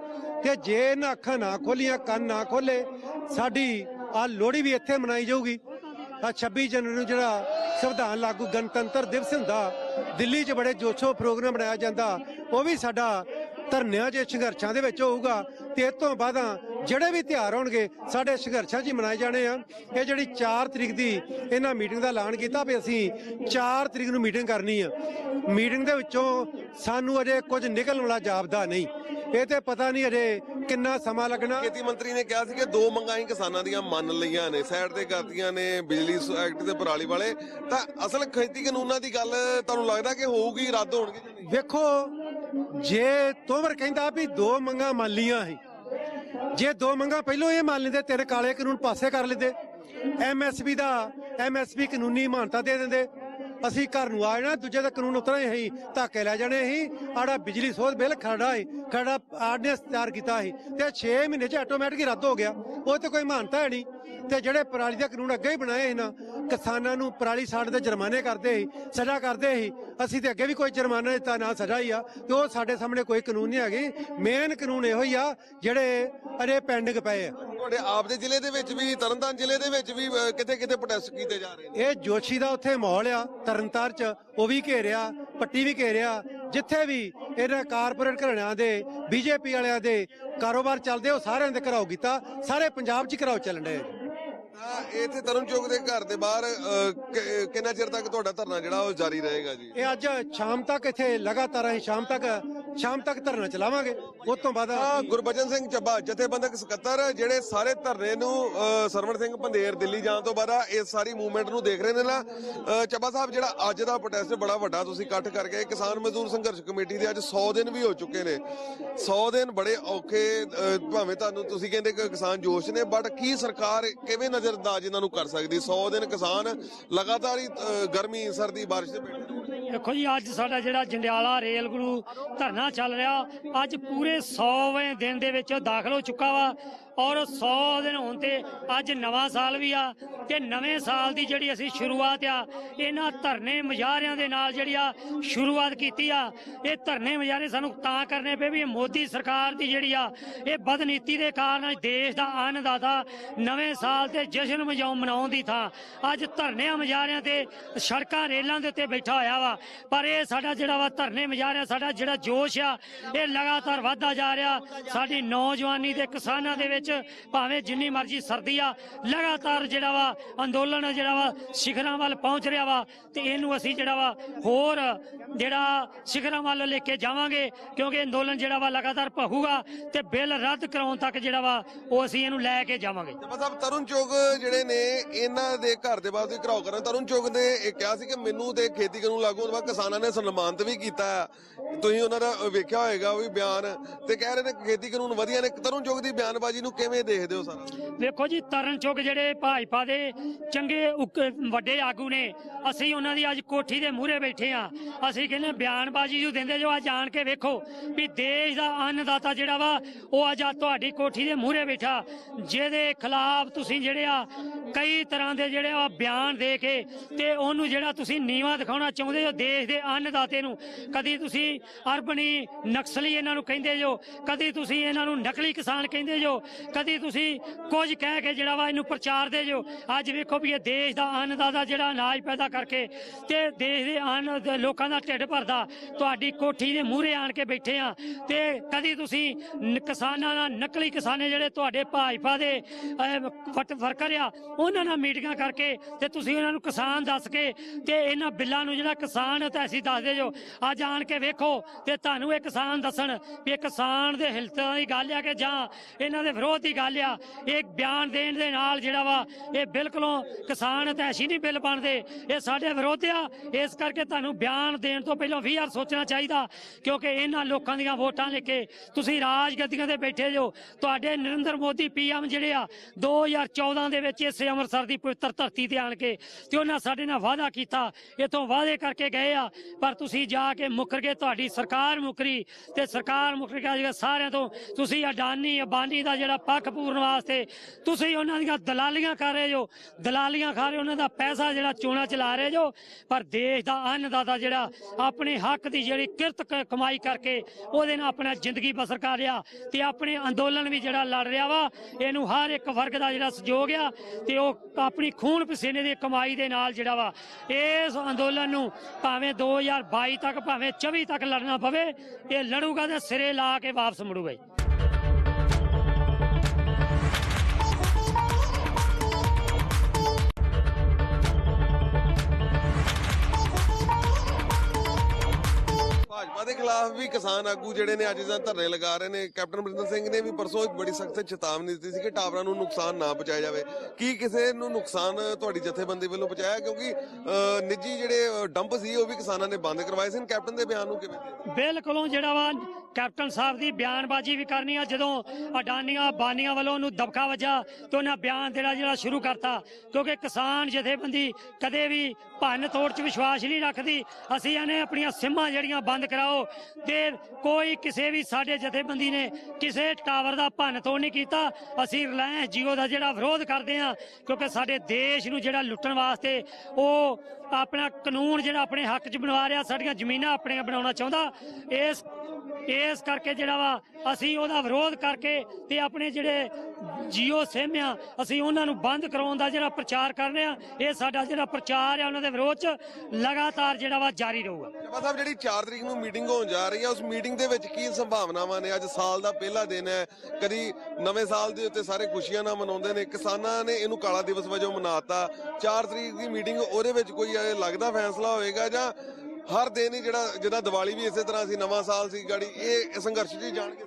ਤੇ ਜੇ ਇਹਨਾਂ ਅੱਖਾਂ ਨਾ ਖੋਲੀਆਂ, ਕੰਨ ਨਾ ਖੋਲੇ, ਸਾਡੀ ਆ ਲੋਹੜੀ ਵੀ ਇੱਥੇ ਮਨਾਈ ਜਾਊਗੀ। ਆ 26 ਜਨਵਰੀ ਨੂੰ ਜਿਹੜਾ ਸੰਵਿਧਾਨ ਲਾਗੂ ਗਣਤੰਤਰ ਦਿਵਸ ਹੁੰਦਾ, ਦਿੱਲੀ 'ਚ ਬੜੇ ਜੋਸ਼ੋ ਪ੍ਰੋਗਰਾਮ ਬਣਾਇਆ ਜਾਂਦਾ, ਉਹ ਵੀ ਸਾਡਾ ਧਰਨਿਆਂ 'ਚ ਸੰਘਰਸ਼ਾਂ ਦੇ ਵਿੱਚ ਹੋਊਗਾ ਤੇ ਇਸ ਤੋਂ ਬਾਅਦਾਂ ਜਿਹੜੇ ਵੀ ਤਿਉਹਾਰ ਹੋਣਗੇ ਸਾਡੇ ਸੰਘਰਸ਼ਾਂ 'ਚ ਮਨਾਏ ਜਾਣੇ ਆ। ਇਹ ਜਿਹੜੀ 4 ਤਰੀਕ ਦੀ ਇਹਨਾਂ ਮੀਟਿੰਗ ਦਾ ਐਲਾਨ ਕੀਤਾ ਵੀ ਅਸੀਂ 4 ਤਰੀਕ ਨੂੰ ਮੀਟਿੰਗ ਕਰਨੀ ਆ। ਮੀਟਿੰਗ ਦੇ ਵਿੱਚੋਂ ਸਾਨੂੰ ਅਜੇ ਕੁਝ ਨਿਕਲਣ ਵਾਲਾ ਜਾਪਦਾ ਨਹੀਂ। ਇਹ ਤੇ ਪਤਾ ਨਹੀਂ ਅਜੇ ਕਿੰਨਾ ਸਮਾਂ ਲੱਗਣਾ। ਖੇਤੀ ਮੰਤਰੀ ਨੇ ਕਿਹਾ ਸੀ ਕਿ ਦੋ ਮੰਗਾਂ ਹੀ ਕਿਸਾਨਾਂ ਦੀਆਂ ਮੰਨ ਲਈਆਂ ਨੇ। ਸਾਈਡ ਤੇ ਕਰਤੀਆਂ ਨੇ ਬਿਜਲੀ ਐਕਟ ਤੇ ਪਰਾਲੀ ਵਾਲੇ। ਤਾਂ ਅਸਲ ਖੇਤੀ ਕਾਨੂੰਨਾਂ ਦੀ ਗੱਲ ਤੁਹਾਨੂੰ ਲੱਗਦਾ ਕਿ ਹੋਊਗੀ ਰੱਦ ਹੋਣਗੇ ਜਾਂ ਨਹੀਂ? ਵੇਖੋ ਜੇ ਤੋਮਰ ਕਹਿੰਦਾ ਵੀ ਦੋ ਮੰਗਾਂ ਮੰਨ ਲੀਆਂ ਸੀ ਜੇ ਦੋ ਮੰਗਾਂ ਪਹਿਲੋਂ ਇਹ ਮੰਨ ਲੈਂਦੇ, ਤੇਰੇ ਕਾਲੇ ਕਾਨੂੰਨ ਪਾਸੇ ਕਰ ਲੈਂਦੇ। ਐਮਐਸਪੀ ਦਾ ਐਮਐਸਪੀ ਕਾਨੂੰਨੀ ਮਾਨਤਾ ਦੇ ਦਿੰਦੇ। ਅਸੀਂ ਘਰ ਨੂੰ ਆ ਜਾਣਾ, ਦੂਜੇ ਦਾ ਕਾਨੂੰਨ ਉਤਰਾ ਹੀ ਸੀ ਧੱਕੇ ਲੈ ਜਾਣੇ ਸੀ ਆੜਾ ਬਿਜਲੀ ਸੋਧ ਬਿੱਲ ਖੜਾ ਹੈ ਖੜਾ ਆਰਡੀਨੈਂਸ ਤਿਆਰ ਕੀਤਾ ਸੀ ਤੇ 6 ਮਹੀਨੇ ਚ ਆਟੋਮੈਟਿਕ ਰੱਦ ਹੋ ਗਿਆ। ਉਹ ਤੇ ਕੋਈ ਮਾਨਤਾ ਹੈ ਨਹੀਂ। ਤੇ ਜਿਹੜੇ ਪਰਾਲੀ ਦੇ ਕਾਨੂੰਨ ਅੱਗੇ ਹੀ ਬਣਾਏ ਸੀ ਨਾ ਕਿਸਾਨਾਂ ਨੂੰ ਪਰਾਲੀ ਸਾੜ ਦੇ ਜੁਰਮਾਨੇ ਕਰਦੇ ਸੀ ਸਜ਼ਾ ਕਰਦੇ ਸੀ। ਅਸੀਂ ਤੇ ਅੱਗੇ ਵੀ ਕੋਈ ਜੁਰਮਾਨਾ ਦਿੱਤਾ ਨਾ ਸਜ਼ਾ ਹੀ ਆ। ਤੇ ਉਹ ਸਾਡੇ ਸਾਹਮਣੇ ਕੋਈ ਕਾਨੂੰਨ ਨਹੀਂ ਹੈਗੀ। ਮੇਨ ਕਾਨੂੰਨ ਇਹੋ ਹੀ ਆ ਜਿਹੜੇ ਅਜੇ ਪੈਂਡਿੰਗ ਪਏ ਆ। ਤੁਹਾਡੇ ਆਪ ਦੇ ਜ਼ਿਲ੍ਹੇ ਦੇ ਵਿੱਚ ਵੀ ਤਰਨਤਾਰਨ ਜ਼ਿਲ੍ਹੇ ਦੇ ਵਿੱਚ ਵੀ ਕਿਤੇ ਕਿਤੇ ਪ੍ਰੋਟੈਸਟ ਕੀਤੇ ਜਾ ਰਹੇ ਨੇ? ਇਹ ਜੋਸ਼ੀ ਦਾ ਉੱਥੇ ਮਾਹੌਲ ਆ ਤਰਨਤਾਰ ਚ। ਉਹ ਵੀ ਘੇਰਿਆ, ਪੱਟੀ ਵੀ ਘੇਰਿਆ। ਜਿੱਥੇ ਵੀ ਇਹਨਾਂ ਕਾਰਪੋਰੇਟ ਘਰਾਣਿਆਂ ਦੇ, ਬੀਜੇਪੀ ਵਾਲਿਆਂ ਦੇ ਕਾਰੋਬਾਰ ਚੱਲਦੇ, ਉਹ ਸਾਰਿਆਂ ਦੇ ਘਰਾਓ ਕੀਤਾ। ਸਾਰੇ ਪੰਜਾਬ 'ਚ ਹੀ ਘਰਾਓ ਚੱਲਣ ਡਏ। ਤਾਂ ਇੱਥੇ ਤਰੁਣ ਚੌਕ ਦੇ ਘਰ ਦੇ ਬਾਹਰ ਕਿ- ਕਿੰਨਾ ਚਿਰ ਤੱਕ ਤੁਹਾਡਾ ਧਰਨਾ ਜਿਹੜਾ ਉਹ ਜਾਰੀ ਰਹੇਗਾ ਜੀ? ਇਹ ਅੱਜ ਸ਼ਾਮ ਤੱਕ ਇੱਥੇ ਲਗਾਤਾਰ ਅਸੀਂ ਸ਼ਾਮ ਤੱਕ ਸ਼ਾਮ ਤੱਕ ਧਰਨਾ ਚਲਾਵਾਂਗੇ। ਉਸ ਤੋਂ ਬਾਅਦ ਤਾਂ ਗੁਰਬਚਨ ਸਿੰਘ ਚੱਬਾ ਜਥੇਬੰਦਕ ਸਕੱਤਰ ਜਿਹੜੇ ਸਾਰੇ ਧਰਨੇ ਨੂੰ ਸਰਵਣ ਸਿੰਘ ਪੰਧੇਰ ਦਿੱਲੀ ਜਾਣ ਤੋਂ ਬਾਅਦ ਆ ਇਸ ਸਾਰੀ ਮੂਵਮੈਂਟ ਨੂੰ ਦੇਖ ਰਹੇ ਨੇ ਨਾ। ਚੱਬਾ ਸਾਹਿਬ ਜਿਹੜਾ ਅੱਜ ਦਾ ਪ੍ਰੋਟੈਸਟ ਬੜਾ ਵੱਡਾ ਤੁਸੀਂ ਇਕੱਠ ਕਰਕੇ ਕਿਸਾਨ ਮਜ਼ਦੂਰ ਸੰਘਰਸ਼ ਕਮੇਟੀ ਦੇ ਅੱਜ 100 ਦਿਨ ਵੀ ਹੋ ਚੁੱਕੇ ਨੇ। 100 ਦਿਨ ਬੜੇ ਔਖੇ ਭਾਵੇਂ ਤੁਹਾਨੂੰ ਤੁਸੀਂ ਕਹਿੰਦੇ ਕਿ ਕਿਸਾਨ ਜੋਸ਼ ਨੇ ਬਟ ਕੀ ਸਰਕਾਰ ਕਿਵੇਂ ਨਜ਼ਰਅੰਦਾਜ਼ ਇਹਨਾਂ ਨੂੰ ਕਰ ਸਕਦੀ। 100 ਦਿਨ ਕਿਸਾਨ ਲਗਾਤਾਰ ਹੀ ਅਹ, ਗਰਮੀ ਸਰਦੀ ਬਾਰਿਸ਼ ਦੇ ਬੈਠੇ ਨੇ ਦੇਖੋ ਜੀ ਅੱਜ ਸਾਡਾ ਜਿਹੜਾ ਜੰਡਿਆਲਾ ਰੇਲ ਗੁਰੂ ਧਰਨਾ ਚੱਲ ਰਿਹਾ ਅੱਜ ਪੂਰੇ 100ਵੇਂ ਦਿਨ ਦੇ ਵਿੱਚ ਦਾਖਲ ਹੋ ਚੁੱਕਾ ਵਾ। ਔਰ 100 ਦਿਨ ਹੋਣ ਤੇ ਅੱਜ ਨਵਾਂ ਸਾਲ ਵੀ ਆ ਤੇ ਨਵੇਂ ਸਾਲ ਦੀ ਜਿਹੜੀ ਅਸੀਂ ਸ਼ੁਰੂਆਤ ਆ, ਇਹਨਾਂ ਧਰਨੇ ਮੁਜ਼ਾਹਰਿਆਂ ਦੇ ਨਾਲ ਜਿਹੜੀ ਆ ਸ਼ੁਰੂਆਤ ਕੀਤੀ ਆ। ਇਹ ਧਰਨੇ ਮੁਜ਼ਾਹਰੇ ਸਾਨੂੰ ਤਾਂ ਕਰਨੇ ਪਏ ਵੀ ਮੋਦੀ ਸਰਕਾਰ ਦੀ ਜਿਹੜੀ ਆ, ਇਹ ਬਦਨੀਤੀ ਦੇ ਕਾਰਨ ਅੱਜ ਦੇਸ਼ ਦਾ ਅੰਨਦਾਤਾ ਨਵੇਂ ਸਾਲ ਤੇ ਜਸ਼ਨ ਮਜਾਉ ਮਨਾਉਣ ਦੀ ਥਾਂ। ਅੱਜ ਧਰਨਿਆਂ ਮੁਜ਼ਾਹਰਿਆਂ ਤੇ ਸੜਕਾਂ ਰੇਲਾਂ ਦੇ ਉੱਤੇ ਬੈਠਾ ਹੋਇਆ ਵਾ। ਪਰ ਇਹ ਸਾਡਾ ਜਿਹੜਾ ਵਾ ਧਰਨੇ ਮੁਜ਼ਾਹਰਿਆਂ ਸਾਡਾ ਜਿਹੜਾ ਜੋਸ਼ ਆ, ਇਹ ਲਗਾਤਾਰ ਵਧਦਾ ਜਾ ਰਿਹਾ। ਸਾਡੀ ਨੌਜਵਾਨੀ ਤੇ ਕਿਸਾਨਾਂ ਦੇ ਵਿੱਚ ਭਾਵੇਂ ਜਿੰਨੀ ਮਰਜ਼ੀ ਸਰਦੀ ਆ, ਲਗਾਤਾਰ ਜਿਹੜਾ ਵਾ ਅੰਦੋਲਨ ਜਿਹੜਾ ਵਾ ਸਿਖਰਾਂ ਵੱਲ ਪਹੁੰਚ ਰਿਹਾ ਵਾ ਤੇ ਇਹਨੂੰ ਅਸੀਂ ਜਿਹੜਾ ਵਾ ਹੋਰ ਜਿਹੜਾ ਸਿਖਰਾਂ ਵੱਲ ਲੈ ਕੇ ਜਾਵਾਂਗੇ, ਕਿਉਂਕਿ ਅੰਦੋਲਨ ਜਿਹੜਾ ਵਾ ਲਗਾਤਾਰ ਭਖੂਗਾ ਤੇ ਬਿੱਲ ਰੱਦ ਕਰਾਉਣ ਤੱਕ ਜਿਹੜਾ ਵਾ ਉਹ ਅਸੀਂ ਇਹਨੂੰ ਲੈ ਕੇ ਜਾਵਾਂਗੇ ਜੱਪਾ ਤਰੁਣ ਚੋਗ ਜਿਹੜੇ ਨੇ, ਇਹਨਾਂ ਦੇ ਘਰ ਦੇ ਬਾਅਦ ਘਰਾਓ ਕਰਨ, ਤਰੁਣ ਚੌਕ ਨੇ ਇਹ ਕਿਹਾ ਸੀ ਕਿ ਮੈਨੂੰ ਤੇ ਖੇਤੀ ਕਾਨੂੰਨ ਲਾਗੂ ਹੋਣ ਬਾਅਦ ਕਿਸਾਨਾਂ ਨੇ ਸਨਮਾਨਿਤ ਵੀ ਕੀਤਾ ਹੈ। ਤੁਸੀਂ ਉਹਨਾਂ ਦਾ ਵੇਖਿਆ ਹੋਏਗਾ ਵੀ ਬਿਆਨ ਤੇ ਕਹਿ ਰਹੇ ਨੇ ਖੇਤੀ ਕਾਨੂੰਨ ਵਧੀਆ ਨੇ ਤਰੁਣ ਚੋਗ ਦੀ ਬਿਆਨਬਾਜ਼ੀ ਨੂੰ ਕਿਵੇਂ ਦੇਖਦੇ ਹੋ ਸਾਰਾ ਵੇਖੋ ਜੀ, ਤਰਨ ਚੁੱਕ ਜਿਹੜੇ ਭਾਜਪਾ ਦੇ ਚੰਗੇ ਉਕ- ਵੱਡੇ ਆਗੂ ਨੇ, ਅਸੀਂ ਉਹਨਾਂ ਦੀ ਅੱਜ ਕੋਠੀ ਦੇ ਮੂਹਰੇ ਬੈਠੇ ਆ ਅਸੀਂ ਕਹਿੰਦੇ ਬਿਆਨਬਾਜ਼ੀ ਜੋ ਦਿੰਦੇ ਜੋ ਅੱਜ ਆਣ ਕੇ ਵੇਖੋ ਵੀ ਦੇਸ਼ ਦਾ ਅੰਨਦਾਤਾ ਜਿਹੜਾ ਵਾ, ਉਹ ਅੱਜ ਆ ਤੁਹਾਡੀ ਕੋਠੀ ਦੇ ਮੂਹਰੇ ਬੈਠਾ। ਜਿਹਦੇ ਖਿਲਾਫ ਤੁਸੀਂ ਜਿਹੜੇ ਆ, ਕਈ ਤਰ੍ਹਾਂ ਦੇ ਜਿਹੜੇ ਆ ਬਿਆਨ ਦੇ ਕੇ ਤੇ ਉਹਨੂੰ ਜਿਹੜਾ ਤੁਸੀਂ ਨੀਵਾ ਦਿਖਾਉਣਾ ਚਾਹੁੰਦੇ ਹੋ ਦੇਸ਼ ਦੇ ਅੰਨਦਾਤੇ ਨੂੰ, ਕਦੀ ਤੁਸੀਂ ਅਰਬਨੀ ਨਕਸਲੀ ਇਹਨਾਂ ਨੂੰ ਕਹਿੰਦੇ ਜੋ, ਕਦੀ ਤੁਸੀਂ ਇਹਨਾਂ ਨੂੰ ਨਕਲੀ ਕਿਸਾਨ ਕਹਿੰਦੇ ਜੋ ਕਦੀ ਤੁਸੀਂ ਕੁਝ ਕਹਿ ਕੇ ਜਿਹੜਾ ਵਾ ਇਹਨੂੰ ਪ੍ਰਚਾਰ ਦੇ ਜੋ ਅੱਜ ਵੇਖੋ ਵੀ ਇਹ ਦੇਸ਼ ਦਾ ਅੰਨਦਾਤਾ ਜਿਹੜਾ ਅਨਾਜ ਪੈਦਾ ਕਰਕੇ ਤੇ ਦੇਸ਼ ਦੇ ਅੰਨ ਲੋਕਾਂ ਦਾ ਢਿੱਡ ਭਰਦਾ। ਤੁਹਾਡੀ ਕੋਠੀ ਦੇ ਮੂਹਰੇ ਆਣ ਕੇ ਬੈਠੇ ਆ ਤੇ ਕਦੀ ਤੁਸੀਂ ਕਿਸਾਨਾਂ ਨਾਲ ਨਕਲੀ ਕਿਸਾਨੇ ਜਿਹੜੇ ਤੁਹਾਡੇ ਭਾਜਪਾ ਦੇ ਵਰਕਰ ਆ, ਉਹਨਾਂ ਨਾਲ ਮੀਟਿੰਗਾਂ ਕਰਕੇ ਤੇ ਤੁਸੀਂ ਉਹਨਾਂ ਨੂੰ ਕਿਸਾਨ ਦੱਸ ਕੇ ਤੇ ਇਹਨਾਂ ਬਿੱਲਾਂ ਨੂੰ ਜਿਹੜਾ ਕਿਸਾਨ ਤੇ ਅਸੀਂ ਦੱਸਦੇ ਜੋ। ਅੱਜ ਆਣ ਕੇ ਵੇਖੋ ਤੇ ਤੁਹਾਨੂੰ ਇਹ ਕਿਸਾਨ ਦੱਸਣ ਵੀ ਇਹ ਕਿਸਾਨ ਦੇ ਹਿਲਤਾਂ ਦੀ ਗੱਲ ਆ ਕਿ ਜਾਂ ਇਹਨਾਂ ਦੇ ਵਿਰੋਧ ਦੀ ਗੱਲ ਆ। ਇਹ ਬਿਆਨ ਦੇਣ ਦੇ ਨਾਲ ਜਿਹੜਾ ਵਾ, ਇਹ ਬਿਲਕੁਲੋਂ ਕਿਸਾਨ ਤੈਸ਼ੀ ਨਹੀਂ ਬਿੱਲ ਬਣਦੇ। ਇਹ ਸਾਡੇ ਵਿਰੋਧ ਆ। ਇਸ ਕਰਕੇ ਤੁਹਾਨੂੰ ਬਿਆਨ ਦੇਣ ਤੋਂ ਪਹਿਲਾਂ ਵੀ ਯਾਰ ਸੋਚਣਾ ਚਾਹੀਦਾ, ਕਿਉਂਕਿ ਇਹਨਾਂ ਲੋਕਾਂ ਦੀਆਂ ਵੋਟਾਂ ਲੈ ਕੇ ਤੁਸੀਂ ਰਾਜ ਗੱਦੀਆਂ ਤੇ ਬੈਠੇ ਜੋ। ਤੁਹਾਡੇ ਨਰਿੰਦਰ ਮੋਦੀ ਪੀਐਮ ਜਿਹੜੇ ਆ 2014 ਦੇ ਵਿੱਚ ਇਸੇ ਅੰਮ੍ਰਿਤਸਰ ਦੀ ਪਵਿੱਤਰ ਧਰਤੀ ਤੇ ਆਣ ਕੇ ਤੇ ਉਹਨਾਂ ਸਾਡੇ ਨਾਲ ਵਾਅਦਾ ਕੀਤਾ। ਇਥੋਂ ਵਾਅਦੇ ਕਰਕੇ ਗਏ ਆ। ਪਰ ਤੁਸੀਂ ਜਾ ਕੇ ਮੁੱਕਰ ਗਏ, ਤੁਹਾਡੀ ਸਰਕਾਰ ਮੁੱਕਰੀ ਤੇ ਸਰਕਾਰ ਮੁੱਕਰ ਗਿਆ ਜਿਹੜਾ ਸਾਰਿਆਂ ਤੋਂ ਤੁਸੀਂ ਅਡਾਨੀ, ਅਬਾਨੀ ਦਾ ਜਿਹੜਾ ਪੱਖ ਪੂਰਨ ਵਾਸਤੇ। ਤੁਸੀਂ ਉਹਨਾਂ ਦੀਆਂ ਦਲਾਲੀਆਂ ਕਰ ਰਹੇ ਜੋ। ਦਲਾਲੀਆਂ ਖਾ ਰਹੇ, ਉਹਨਾਂ ਦਾ ਪੈਸਾ ਜਿਹੜਾ ਚੋਣਾ ਚਲਾ ਰਹੇ ਜੋ। ਪਰ ਦੇਸ਼ ਦਾ ਅੰਨਦਾਤਾ ਜਿਹੜਾ, ਆਪਣੇ ਹੱਕ ਦੀ ਜਿਹੜੀ ਕਿਰਤ ਕਮਾਈ ਕਰਕੇ ਉਹਦੇ ਨਾਲ ਆਪਣਾ ਜ਼ਿੰਦਗੀ ਬਸਰ ਕਰ ਰਿਹਾ। ਤੇ ਆਪਣੇ ਅੰਦੋਲਨ ਵੀ ਜਿਹੜਾ ਲੜ ਰਿਹਾ ਵਾ, ਇਹਨੂੰ ਹਰ ਇੱਕ ਵਰਗ ਦਾ ਜਿਹੜਾ ਸਹਿਯੋਗ ਆ, ਤੇ ਉਹ ਆਪਣੀ ਖੂਨ ਪਸੀਨੇ ਦੀ ਕਮਾਈ ਦੇ ਨਾਲ ਜਿਹੜਾ ਵਾ, ਇਸ ਅੰਦੋਲਨ ਨੂੰ ਭਾਵੇਂ 2022 ਤੱਕ, ਭਾਵੇਂ 24 ਤੱਕ ਲੜਨਾ ਪਵੇ, ਇਹ ਲੜੂਗਾ ਤੇ ਸਿਰੇ ਲਾ ਕੇ ਵਾਪਸ ਮੁੜੂਗਾ ਦੇ ਖਿਲਾਫ ਵੀ ਕਿਸਾਨ ਆਗੂ ਜਿਹੜੇ ਨੇ ਅੱਜ ਦਾ ਧਰਨੇ ਲਗਾ ਰਹੇ ਨੇ। ਕੈਪਟਨ ਅਮਰਿੰਦਰ ਸਿੰਘ ਨੇ ਵੀ ਪਰਸੋਂ ਬੜੀ ਸਖਤ ਚੇਤਾਵਨੀ ਦਿੱਤੀ ਸੀ ਕਿ ਟਾਵਰਾਂ ਨੂੰ ਨੁਕਸਾਨ ਨਾ ਪਹੁੰਚਾਇਆ ਜਾਵੇ। ਕੀ ਕਿਸੇ ਨੂੰ ਨੁਕਸਾਨ ਤੁਹਾਡੀ ਜਥੇਬੰਦੀ ਵੱਲੋਂ ਪਹੁੰਚਾਇਆ? ਕਿਉਂਕਿ ਅਹ, ਨਿੱਜੀ ਜਿਹੜੇ ਡੰਪ ਸੀ ਉਹ ਵੀ ਕਿਸਾਨਾਂ ਨੇ ਬੰਦ ਕਰਵਾਏ ਸੀ। ਕੈਪਟਨ ਦੇ ਬਿਆਨ ਨੂੰ ਕਿਵੇਂ ਦੇਖਦੇ? ਬਿਲਕੁਲੋਂ ਜਿਹੜਾ ਵਾ ਕੈਪਟਨ ਸਾਹਿਬ ਦੀ ਬਿਆਨਬਾਜ਼ੀ ਵੀ ਕਰਨੀ ਆ ਜਦੋਂ ਅਡਾਨੀਆਂ ਬਾਨੀਆਂ ਵੱਲੋਂ ਉਹਨੂੰ ਦਬਕਾ ਵਜਾ ਤੇ ਉਹਨਾਂ ਬਿਆਨ ਦੇਣਾ ਜਿਹੜਾ ਸ਼ੁਰੂ ਕਰਤਾ। ਕਿਉਂਕਿ ਕਿਸਾਨ ਜਥੇਬੰਦੀ ਕਦੇ ਵੀ ਭੰਨ ਤੋੜ 'ਚ ਵਿਸ਼ਵਾਸ ਨਹੀਂ ਰੱਖਦੀ। ਅਸੀਂ ਇਹਨੇ ਆਪਣੀਆਂ ਸਿੰਮਾਂ ਜਿਹੜੀਆਂ ਬੰਦ ਕਰਾਓ ਤੇ ਕੋਈ ਕਿਸੇ ਵੀ ਸਾਡੇ ਜਥੇਬੰਦੀ ਨੇ ਕਿਸੇ ਟਾਵਰ ਦਾ ਭੰਨ ਤੋੜ ਨਹੀਂ ਕੀਤਾ। ਅਸੀਂ ਰਿਲਾਇੰਸ ਜੀਓ ਦਾ ਜਿਹੜਾ ਵਿਰੋਧ ਕਰਦੇ ਆ ਕਿਉਂਕਿ ਸਾਡੇ ਦੇਸ਼ ਨੂੰ ਜਿਹੜਾ ਲੁੱਟਣ ਵਾਸਤੇ ਉਹ ਆਪਣਾ ਕਾਨੂੰਨ ਜਿਹੜਾ ਆਪਣੇ ਹੱਕ 'ਚ ਬਣਵਾ ਰਿਹਾ, ਸਾਡੀਆਂ ਜ਼ਮੀਨਾਂ ਆਪਣੀਆਂ ਬਣਾਉਣਾ ਚਾਹੁੰਦਾ। ਇਸ ਇਸ ਕਰਕੇ ਜਿਹੜਾ ਵਾ, ਅਸੀਂ ਉਹਦਾ ਵਿਰੋਧ ਕਰਕੇ ਤੇ ਆਪਣੇ ਜਿਹੜੇ ਜੀਓ ਸਿਮ ਆ, ਅਸੀਂ ਉਹਨਾਂ ਨੂੰ ਬੰਦ ਕਰਾਉਣ ਦਾ ਜਿਹੜਾ ਪ੍ਰਚਾਰ ਕਰ ਰਹੇ ਆ, ਇਹ ਸਾਡਾ ਜਿਹੜਾ ਪ੍ਰਚਾਰ ਆ, ਉਹਨਾਂ ਦੇ ਵਿਰੋਧ 'ਚ ਲਗਾਤਾਰ ਜਿਹੜਾ ਵਾ ਜਾਰੀ ਰਹੂਗਾ। ਜਪਾ ਸਾਹਿਬ, ਜਿਹੜੀ 4 ਤਰੀਕ ਨੂੰ ਮੀਟਿੰਗ ਹੋਣ ਜਾ ਰਹੀ ਹੈ ਉਸ ਮੀਟਿੰਗ ਦੇ ਵਿੱਚ ਕੀ ਸੰਭਾਵਨਾਵਾਂ ਨੇ? ਅੱਜ ਸਾਲ ਦਾ ਪਹਿਲਾ ਦਿਨ ਹੈ। ਕਦੀ ਨਵੇਂ ਸਾਲ ਦੇ ਉੱਤੇ ਸਾਰੇ ਖੁਸ਼ੀਆਂ ਨਾਲ ਮਨਾਉਂਦੇ ਨੇ। ਕਿਸਾਨਾਂ ਨੇ ਇਹਨੂੰ ਕਾਲਾ ਦਿਵਸ ਵਜੋਂ ਮਨਾਤਾ। 4 ਤਰੀਕ ਦੀ ਮੀਟਿੰਗ, ਉਹਦੇ ਵਿੱਚ ਕੋਈ ਲੱਗਦਾ ਫੈਸਲਾ ਹੋਏਗਾ ਜਾਂ ਹਰ ਦਿਨ ਹੀ ਜਿਹੜਾ ਜਿਹਦਾ ਦੀਵਾਲੀ ਵੀ ਇਸੇ ਤਰ੍ਹਾਂ ਸੀ, ਨਵਾਂ ਸਾਲ ਸੀ ਗਾੜੀ, ਇਹ ਸੰਘਰਸ਼ 'ਚ ਹੀ ਜਾਣਗੇ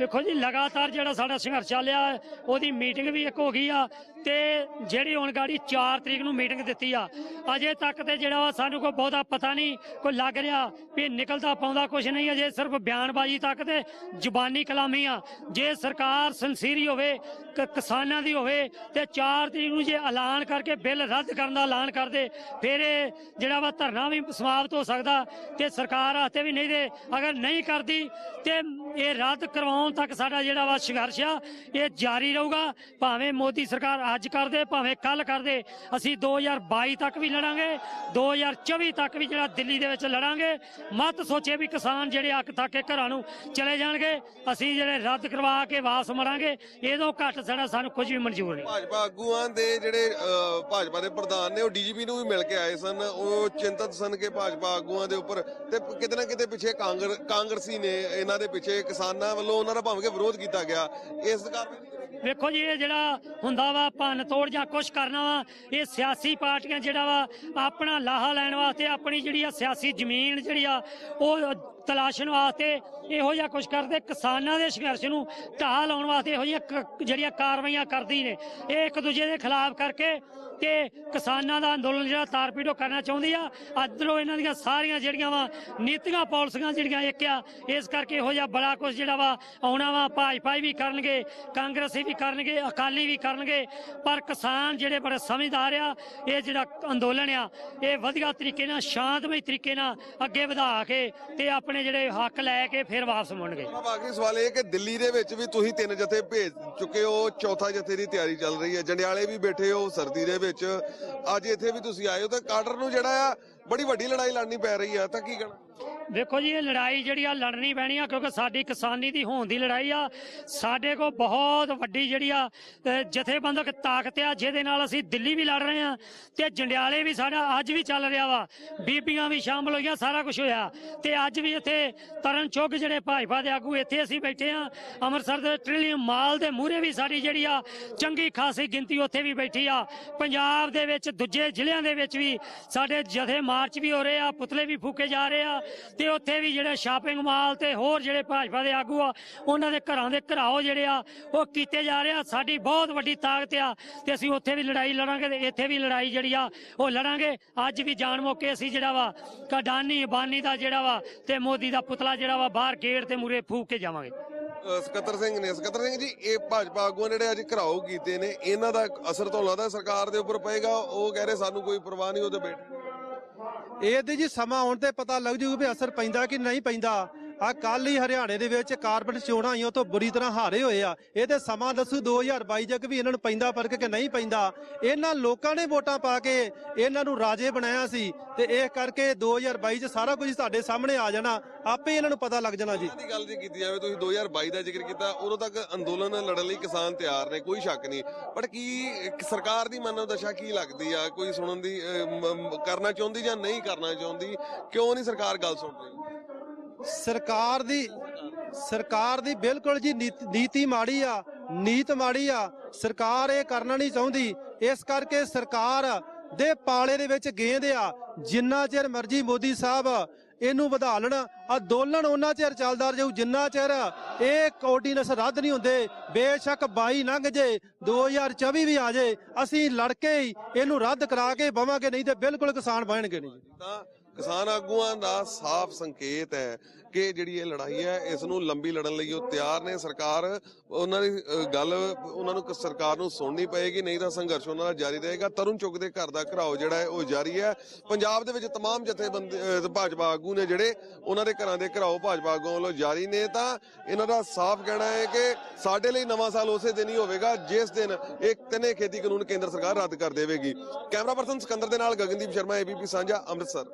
ਸਾਰੇ ਦੇਖੋ ਜੀ ਲਗਾਤਾਰ ਜਿਹੜਾ ਸਾਡਾ ਸੰਘਰਸ਼ ਚੱਲਿਆ ਹੈ, ਉਹਦੀ ਮੀਟਿੰਗ ਵੀ ਇੱਕ ਹੋ ਗਈ ਆ ਤੇ ਜਿਹੜੀ ਹੁਣ ਗਾੜੀ 4 ਤਰੀਕ ਨੂੰ ਮੀਟਿੰਗ ਦਿੱਤੀ ਆ ਅਜੇ ਤੱਕ ਤੇ ਜਿਹੜਾ ਵਾ ਸਾਨੂੰ ਕੋਈ ਬਹੁਤਾ ਪਤਾ ਨਹੀਂ ਕੋਈ ਲੱਗ ਰਿਹਾ ਵੀ ਨਿਕਲਦਾ ਪਾਉਂਦਾ ਕੁਝ ਨਹੀਂ ਅਜੇ ਸਿਰਫ ਬਿਆਨਬਾਜ਼ੀ ਤੱਕ ਤੇ ਜ਼ੁਬਾਨੀ ਕਲਾਮੀ ਆ। ਜੇ ਸਰਕਾਰ ਸੰਸੀਰੀ ਹੋਵੇ ਕਿਸਾਨਾਂ ਦੀ ਹੋਵੇ ਤੇ 4 ਤਰੀਕ ਨੂੰ ਜੇ ਐਲਾਨ ਕਰਕੇ ਬਿੱਲ ਰੱਦ ਕਰਨ ਦਾ ਐਲਾਨ ਕਰਦੇ ਫਿਰ ਇਹ ਜਿਹੜਾ ਵਾ ਧਰਨਾ ਵੀ ਸਮਾਪਤ ਹੋ ਸਕਦਾ ਤੇ ਸਰਕਾਰ ਆਤੇ ਵੀ ਨਹੀਂ ਦੇ ਅਗਰ ਨਹੀਂ ਕਰਦੀ ਤੇ ਇਹ ਰੱਦ ਕਰਵਾਉਣ ਤੱਕ ਸਾਡਾ ਜਿਹੜਾ ਵਾ ਸੰਘਰਸ਼ ਆ, ਇਹ ਜਾਰੀ ਰਹੂਗਾ। ਭਾਵੇਂ ਮੋਦੀ ਸਰਕਾਰ ਅੱਜ ਕਰਦੇ ਭਾਵੇਂ ਕੱਲ ਕਰਦੇ ਅਸੀਂ 2022 ਤੱਕ ਵੀ ਲੜਾਂਗੇ 2024 ਤੱਕ ਵੀ ਜਿਹੜਾ ਦਿੱਲੀ ਦੇ ਵਿੱਚ ਲੜਾਂਗੇ। ਮਤ ਸੋਚੇ ਵੀ ਕਿਸਾਨ ਜਿਹੜੇ ਅੱਕ ਥੱਕ ਕੇ ਘਰਾਂ ਨੂੰ ਚਲੇ ਜਾਣਗੇ, ਅਸੀਂ ਜਿਹੜੇ ਰੱਦ ਕਰਵਾ ਕੇ ਵਾਪਸ ਮੜਾਂਗੇ ਇਹਦੋਂ ਘੱਟ ਸਾਡਾ ਸਾਨੂੰ ਕੁਝ ਵੀ ਮਨਜ਼ੂਰ ਨਹੀਂ। ਭਾਜਪਾ ਆਗੂਆਂ ਦੇ ਜਿਹੜੇ ਭਾਜਪਾ ਦੇ ਪ੍ਰਧਾਨ ਨੇ, ਉਹ ਡੀਜੀਪੀ ਨੂੰ ਵੀ ਮਿਲ ਕੇ ਆਏ ਸਨ। ਉਹ ਚਿੰਤਤ ਸਨ ਕਿ ਭਾਜਪਾ ਆਗੂਆਂ ਦੇ ਉੱਪਰ, ਤੇ ਕਿਤੇ ਨਾ ਕਿਤੇ ਪਿੱਛੇ ਕਾਂਗਰ, ਕਾਂਗਰਸੀ ਨੇ ਇਹਨਾਂ ਦੇ ਪਿੱਛੇ ਕਿਸਾਨਾਂ ਵੱਲੋਂ ਉਹਨਾਂ ਦਾ ਭਾਵੇਂ ਕਿ ਵਿਰੋਧ ਕੀਤਾ ਗਿਆ, ਇਸ ਕਾਰਨ ਵੇਖੋ ਜੀ, ਇਹ ਜਿਹੜਾ ਹੁੰਦਾ ਵਾ, ਭੰਨ ਤੋੜ ਜਾਂ ਕੁਛ ਕਰਨਾ ਵਾ, ਇਹ ਸਿਆਸੀ ਪਾਰਟੀਆਂ ਜਿਹੜਾ ਵਾ, ਆਪਣਾ ਲਾਹਾ ਲੈਣ ਵਾਸਤੇ ਆਪਣੀ ਜਿਹੜੀ ਆ ਸਿਆਸੀ ਜ਼ਮੀਨ ਜਿਹੜੀ ਆ, ਉਹ ਤਲਾਸ਼ਣ ਵਾਸਤੇ ਇਹੋ ਜਿਹਾ ਕੁਝ ਕਰਦੇ, ਕਿਸਾਨਾਂ ਦੇ ਸੰਘਰਸ਼ ਨੂੰ ਢਾਹ ਲਾਉਣ ਵਾਸਤੇ ਇਹੋ ਜਿਹੀਆਂ ਕ- ਜਿਹੜੀਆਂ ਕਾਰਵਾਈਆਂ ਕਰਦੀ ਨੇ। ਇਹ ਇੱਕ ਦੂਜੇ ਦੇ ਖਿਲਾਫ ਕਰਕੇ ਤੇ ਕਿਸਾਨਾਂ ਦਾ ਅੰਦੋਲਨ ਜਿਹੜਾ ਤਾਰਪੀੜੋ ਕਰਨਾ ਚਾਹੁੰਦੀ ਆ। ਅੰਦਰੋਂ ਇਹਨਾਂ ਦੀਆਂ ਸਾਰੀਆਂ ਜਿਹੜੀਆਂ ਵਾ ਨੀਤੀਆਂ, ਪਾਲਿਸੀਆਂ ਜਿਹੜੀਆਂ ਇੱਕ ਆ, ਇਸ ਕਰਕੇ ਇਹੋ ਜਿਹਾ ਬੜਾ ਕੁਝ ਜਿਹੜਾ ਵਾ ਆਉਣਾ ਵਾ, ਭਾਜਪਾ ਵੀ ਕਰਨਗੇ, ਕਾਂਗਰਸੀ ਵੀ ਕਰਨਗੇ, ਅਕਾਲੀ ਵੀ ਕਰਨਗੇ, ਪਰ ਕਿਸਾਨ ਜਿਹੜੇ ਬੜੇ ਸਮਝਦਾਰ ਆ, ਇਹ ਜਿਹੜਾ ਅੰਦੋਲਨ ਆ, ਇਹ ਵਧੀਆ ਤਰੀਕੇ ਨਾਲ, ਸ਼ਾਂਤਮਈ ਤਰੀਕੇ ਨਾਲ ਅੱਗੇ ਵਧਾ ਕੇ ਤੇ ਆਪਣੇ ਜਿਹੜੇ ਹੱਕ ਲੈ ਕੇ ਫਿਰ ਵਾਪਸ ਮੁੜਨਗੇ। ਜਨਾਬ ਆਖਰੀ ਸਵਾਲ ਇਹ ਕਿ ਦਿੱਲੀ ਦੇ ਵਿੱਚ ਵੀ ਤੁਸੀਂ ਤਿੰਨ ਜਥੇ ਭੇਜ ਚੁੱਕੇ ਹੋ, ਚੌਥਾ ਜਥੇ ਦੀ ਤਿਆਰੀ ਚੱਲ ਰਹੀ ਹੈ। ਜੰਡਿਆਲੇ ਵੀ ਬੈਠੇ ਹੋ, ਸਰਦੀ ਦੇ ਵਿੱਚ। ਅੱਜ ਇੱਥੇ ਵੀ ਤੁਸੀਂ ਆਏ ਹੋ ਤਾਂ ਕਾਡਰ ਨੂੰ ਜਿਹੜਾ ਆ, ਬੜੀ ਵੱਡੀ ਲੜਾਈ ਲੜਨੀ ਪੈ ਰਹੀ ਆ, ਤਾਂ ਕੀ ਕਹਿਣਾ? ਦੇਖੋ ਜੀ, ਇਹ ਲੜਾਈ ਜਿਹੜੀ ਆ ਲੜਨੀ ਪੈਣੀ ਆ, ਕਿਉਂਕਿ ਸਾਡੀ ਕਿਸਾਨੀ ਦੀ ਹੋਣ ਦੀ ਲੜਾਈ ਆ। ਸਾਡੇ ਕੋਲ ਬਹੁਤ ਵੱਡੀ ਜਿਹੜੀ ਆ ਜਥੇਬੰਦਕ ਤਾਕਤ ਆ, ਜਿਹਦੇ ਨਾਲ ਅਸੀਂ ਦਿੱਲੀ ਵੀ ਲੜ ਰਹੇ ਆ ਤੇ ਜੰਡਿਆਲੇ ਵੀ ਸਾਡਾ ਅੱਜ ਵੀ ਚੱਲ ਰਿਹਾ ਵਾ। ਬੀਬੀਆਂ ਵੀ ਸ਼ਾਮਲ ਹੋਈਆਂ, ਸਾਰਾ ਕੁਝ ਹੋਇਆ। ਤੇ ਅੱਜ ਵੀ ਇੱਥੇ ਤਰਨ ਚੁੱਗ ਜਿਹੜੇ ਭਾਜਪਾ ਦੇ ਆਗੂ ਇੱਥੇ ਅਸੀਂ ਬੈਠੇ ਆ। ਅੰਮ੍ਰਿਤਸਰ ਦੇ ਟ੍ਰਿਲੀਅਮ ਮਾਲ ਦੇ ਮੂਹਰੇ ਵੀ ਸਾਡੀ ਜਿਹੜੀ ਆ, ਚੰਗੀ ਖਾਸੀ ਗਿਣਤੀ ਉੱਥੇ ਵੀ ਬੈਠੀ ਆ। ਪੰਜਾਬ ਦੇ ਵਿੱਚ, ਦੂਜੇ ਜ਼ਿਲ੍ਹਿਆਂ ਦੇ ਵਿੱਚ ਵੀ ਸਾਡੇ ਜਥੇ ਮਾਰਚ ਵੀ ਹੋ ਰਹੇ ਆ, ਪੁਤਲੇ ਵੀ ਫੂਕੇ ਜਾ ਰਹੇ ਆ। ਤੇ ਉੱਥੇ ਵੀ ਜਿਹੜੇ ਸ਼ਾਪਿੰਗ ਮਾਲ ਤੇ ਹੋਰ ਜਿਹੜੇ ਭਾਜਪਾ ਦੇ ਆਗੂ ਆ, ਉਹਨਾਂ ਦੇ ਘਰਾਂ ਦੇ ਘਰਾਓ ਜਿਹੜੇ ਆ, ਉਹ ਕੀਤੇ ਜਾ ਰਹੇ ਆ। ਸਾਡੀ ਬਹੁਤ ਵੱਡੀ ਤਾਕਤ ਆ ਤੇ ਅਸੀਂ ਉੱਥੇ ਵੀ ਲੜਾਈ ਲੜਾਂਗੇ ਤੇ ਇੱਥੇ ਵੀ ਲੜਾਈ ਜਿਹੜੀ ਆ, ਉਹ ਲੜਾਂਗੇ। ਅੱਜ ਵੀ ਜਾਣ ਮੌਕੇ ਅਸੀਂ ਜਿਹੜਾ ਵਾ, ਕਡਾਨੀ ਬਾਨੀ ਦਾ ਜਿਹੜਾ ਵਾ ਤੇ ਮੋਦੀ ਦਾ ਪੁਤਲਾ ਜਿਹੜਾ ਵਾ, ਬਾਹਰ ਗੇਟ ਤੇ ਮੂਰੇ ਫੂਕ ਕੇ ਜਾਵਾਂਗੇ। ਸਕੱਤਰ ਸਿੰਘ ਨੇ, ਸਕੱਤਰ ਸਿੰਘ ਜੀ, ਇਹ ਭਾਜਪਾ ਆਗੂਆਂ ਜਿਹੜੇ ਅੱਜ ਘਰਾਓ ਕੀਤੇ ਨੇ, ਇਹਨਾਂ ਦਾ ਅਸਰ ਤੋਂ ਲੱਗਦਾ ਸਰਕਾਰ ਦੇ ਉੱਪਰ ਪਏਗਾ? ਉਹ ਕਹਿ ਰਹੇ ਸਾਨੂੰ ਕੋਈ ਪਰਵਾਹ ਨਹੀਂ ਉਹਦੇ ਬੈਠ ਇਹ ਤੇ ਜੀ ਸਮਾਂ ਆਉਣ ਤੇ ਪਤਾ ਲੱਗ ਜੂ ਵੀ ਅਸਰ ਪੈਂਦਾ ਕਿ ਨਹੀਂ ਪੈਂਦਾ। ਆ ਕੱਲ ਹੀ ਹਰਿਆਣੇ ਦੇ ਵਿੱਚ ਕਾਰਪੋਰੇਟ ਚੋਣਾਂ ਆਈਆਂ ਤੋਂ ਬੁਰੀ ਤਰ੍ਹਾਂ ਹਾਰੇ ਹੋਏ ਆ। ਇਹ ਤੇ ਸਮਾਂ ਦੱਸੂ 2022 ਜਗ ਵੀ ਇਹਨਾਂ ਨੂੰ ਪੈਂਦਾ ਫ਼ਰਕ ਕਿ ਨਹੀਂ ਪੈਂਦਾ। ਇਹਨਾਂ ਲੋਕਾਂ ਨੇ ਵੋਟਾਂ ਪਾ ਕੇ ਇਹਨਾਂ ਨੂੰ ਰਾਜੇ ਬਣਾਇਆ ਸੀ ਤੇ ਇਹ ਕਰਕੇ 2022 ਚ ਸਾਰਾ ਕੁਝ ਤੁਹਾਡੇ ਸਾਹਮਣੇ ਆ ਜਾਣਾ। ਆਪੇ ਇਹਨਾਂ ਨੂੰ ਪਤਾ ਲੱਗ ਜਾਣਾ ਜੀ। ਦੀ ਗੱਲ ਜੇ ਕੀਤੀ ਜਾਵੇ, ਤੁਸੀਂ 2022 ਦਾ ਜ਼ਿਕਰ ਕੀਤਾ, ਉਦੋਂ ਤੱਕ ਅੰਦੋਲਨ ਲੜਨ ਲਈ ਕਿਸਾਨ ਤਿਆਰ ਨੇ, ਕੋਈ ਸ਼ੱਕ ਨਹੀਂ। ਪਰ ਕੀ ਸਰਕਾਰ ਦੀ ਮਨੋ ਦਸ਼ਾ ਕੀ ਲੱਗਦੀ ਆ? ਕੋਈ ਸੁਣਨ ਦੀ ਕਰਨਾ ਚਾਹੁੰਦੀ ਜਾਂ ਨਹੀਂ ਕਰਨਾ ਚਾਹੁੰਦੀ? ਕਿਉਂ ਨਹੀਂ ਸਰਕਾਰ ਗੱਲ ਸੁਣ ਰਹੀ? ਸਰਕਾਰ ਦੀ ਸਰਕਾਰ ਦੀ ਬਿਲਕੁਲ ਜੀ ਨੀਤੀ ਮਾੜੀ ਆ, ਨੀਤ ਮਾੜੀ ਆ, ਸਰਕਾਰ ਇਹ ਕਰਨਾ ਨਹੀਂ ਚਾਹੁੰਦੀ। ਇਸ ਕਰਕੇ ਸਰਕਾਰ ਦੇ ਪਾਲੇ ਦੇ ਵਿੱਚ ਗੇਂਦ ਆ। ਜਿੰਨਾ ਚਿਰ ਮਰਜ਼ੀ ਮੋਦੀ ਸਾਹਿਬ ਇਹਨੂੰ ਵਧਾ ਲੈਣ ਅੰਦੋਲਨ ਉਹਨਾਂ ਚਿਰ ਚੱਲਦਾ ਰਹੂ। ਜਿੰਨਾ ਚਿਰ ਇਹ ਕੋਰਡੀਨੇਸ਼ਨ ਰੱਦ ਨਹੀਂ ਹੁੰਦੇ, ਬੇਸ਼ੱਕ 22 ਲੰਘ ਜੇ 2024 ਵੀ ਆ ਜੇ, ਅਸੀਂ ਲੜ ਕੇ ਹੀ ਇਹਨੂੰ ਰੱਦ ਕਰਾ ਕੇ ਬਵਾਂਗੇ, ਨਹੀਂ ਤੇ ਬਿਲਕੁਲ ਕਿਸਾਨ ਬਹਿਣਗੇ ਨਹੀਂ। ਕਿਸਾਨ ਆਗੂਆਂ ਦਾ ਸਾਫ਼ ਸੰਕੇਤ ਹੈ ਕਿ ਜਿਹੜੀ ਇਹ ਲੜਾਈ ਹੈ ਇਸ ਨੂੰ ਲੰਬੀ ਲੜਨ ਲਈ ਉਹ ਤਿਆਰ ਨੇ ਸਰਕਾਰ ਉਹਨਾਂ ਦੀ ਅ, ਗੱਲ ਉਹਨਾਂ ਨੂੰ ਕ- ਸਰਕਾਰ ਨੂੰ ਸੁਣਨੀ ਪਏਗੀ ਨਹੀਂ ਤਾਂ ਸੰਘਰਸ਼ ਉਹਨਾਂ ਦਾ ਜਾਰੀ ਰਹੇਗਾ ਤਰੁਣ ਚੁੱਕ ਦੇ ਘਰ ਦਾ ਘਰਾਓ ਜਿਹੜਾ ਹੈ ਉਹ ਜਾਰੀ ਹੈ ਪੰਜਾਬ ਦੇ ਵਿੱਚ तमाम ਜਥੇਬੰਦੀ ਅ, ਭਾਜਪਾ ਆਗੂ ਨੇ ਜਿਹੜੇ ਉਹਨਾਂ ਦੇ ਘਰਾਂ ਦੇ ਘਰਾਓ ਭਾਜਪਾ ਆਗੂਆਂ ਵੱਲੋਂ ਜਾਰੀ ਨੇ ਤਾਂ ਇਹਨਾਂ ਦਾ ਸਾਫ਼ ਕਹਿਣਾ ਹੈ ਕਿ ਸਾਡੇ ਲਈ ਨਵਾਂ ਸਾਲ ਉਸੇ ਦਿਨ ਹੀ ਹੋਵੇਗਾ ਜਿਸ ਦਿਨ ਇਹ ਤਿੰਨੇ ਖੇਤੀ ਕਾਨੂੰਨ ਕੇਂਦਰ ਸਰਕਾਰ ਰੱਦ ਕਰ ਦੇਵੇਗੀ ਕੈਮਰਾ ਪਰਸਨ ਸਿਕੰਦਰ ਦੇ ਨਾਲ ਗਗਨਦੀਪ ਸ਼ਰਮਾ ਏਬੀਪੀ ਸਾਂਝਾ ਅੰਮ੍ਰਿਤਸਰ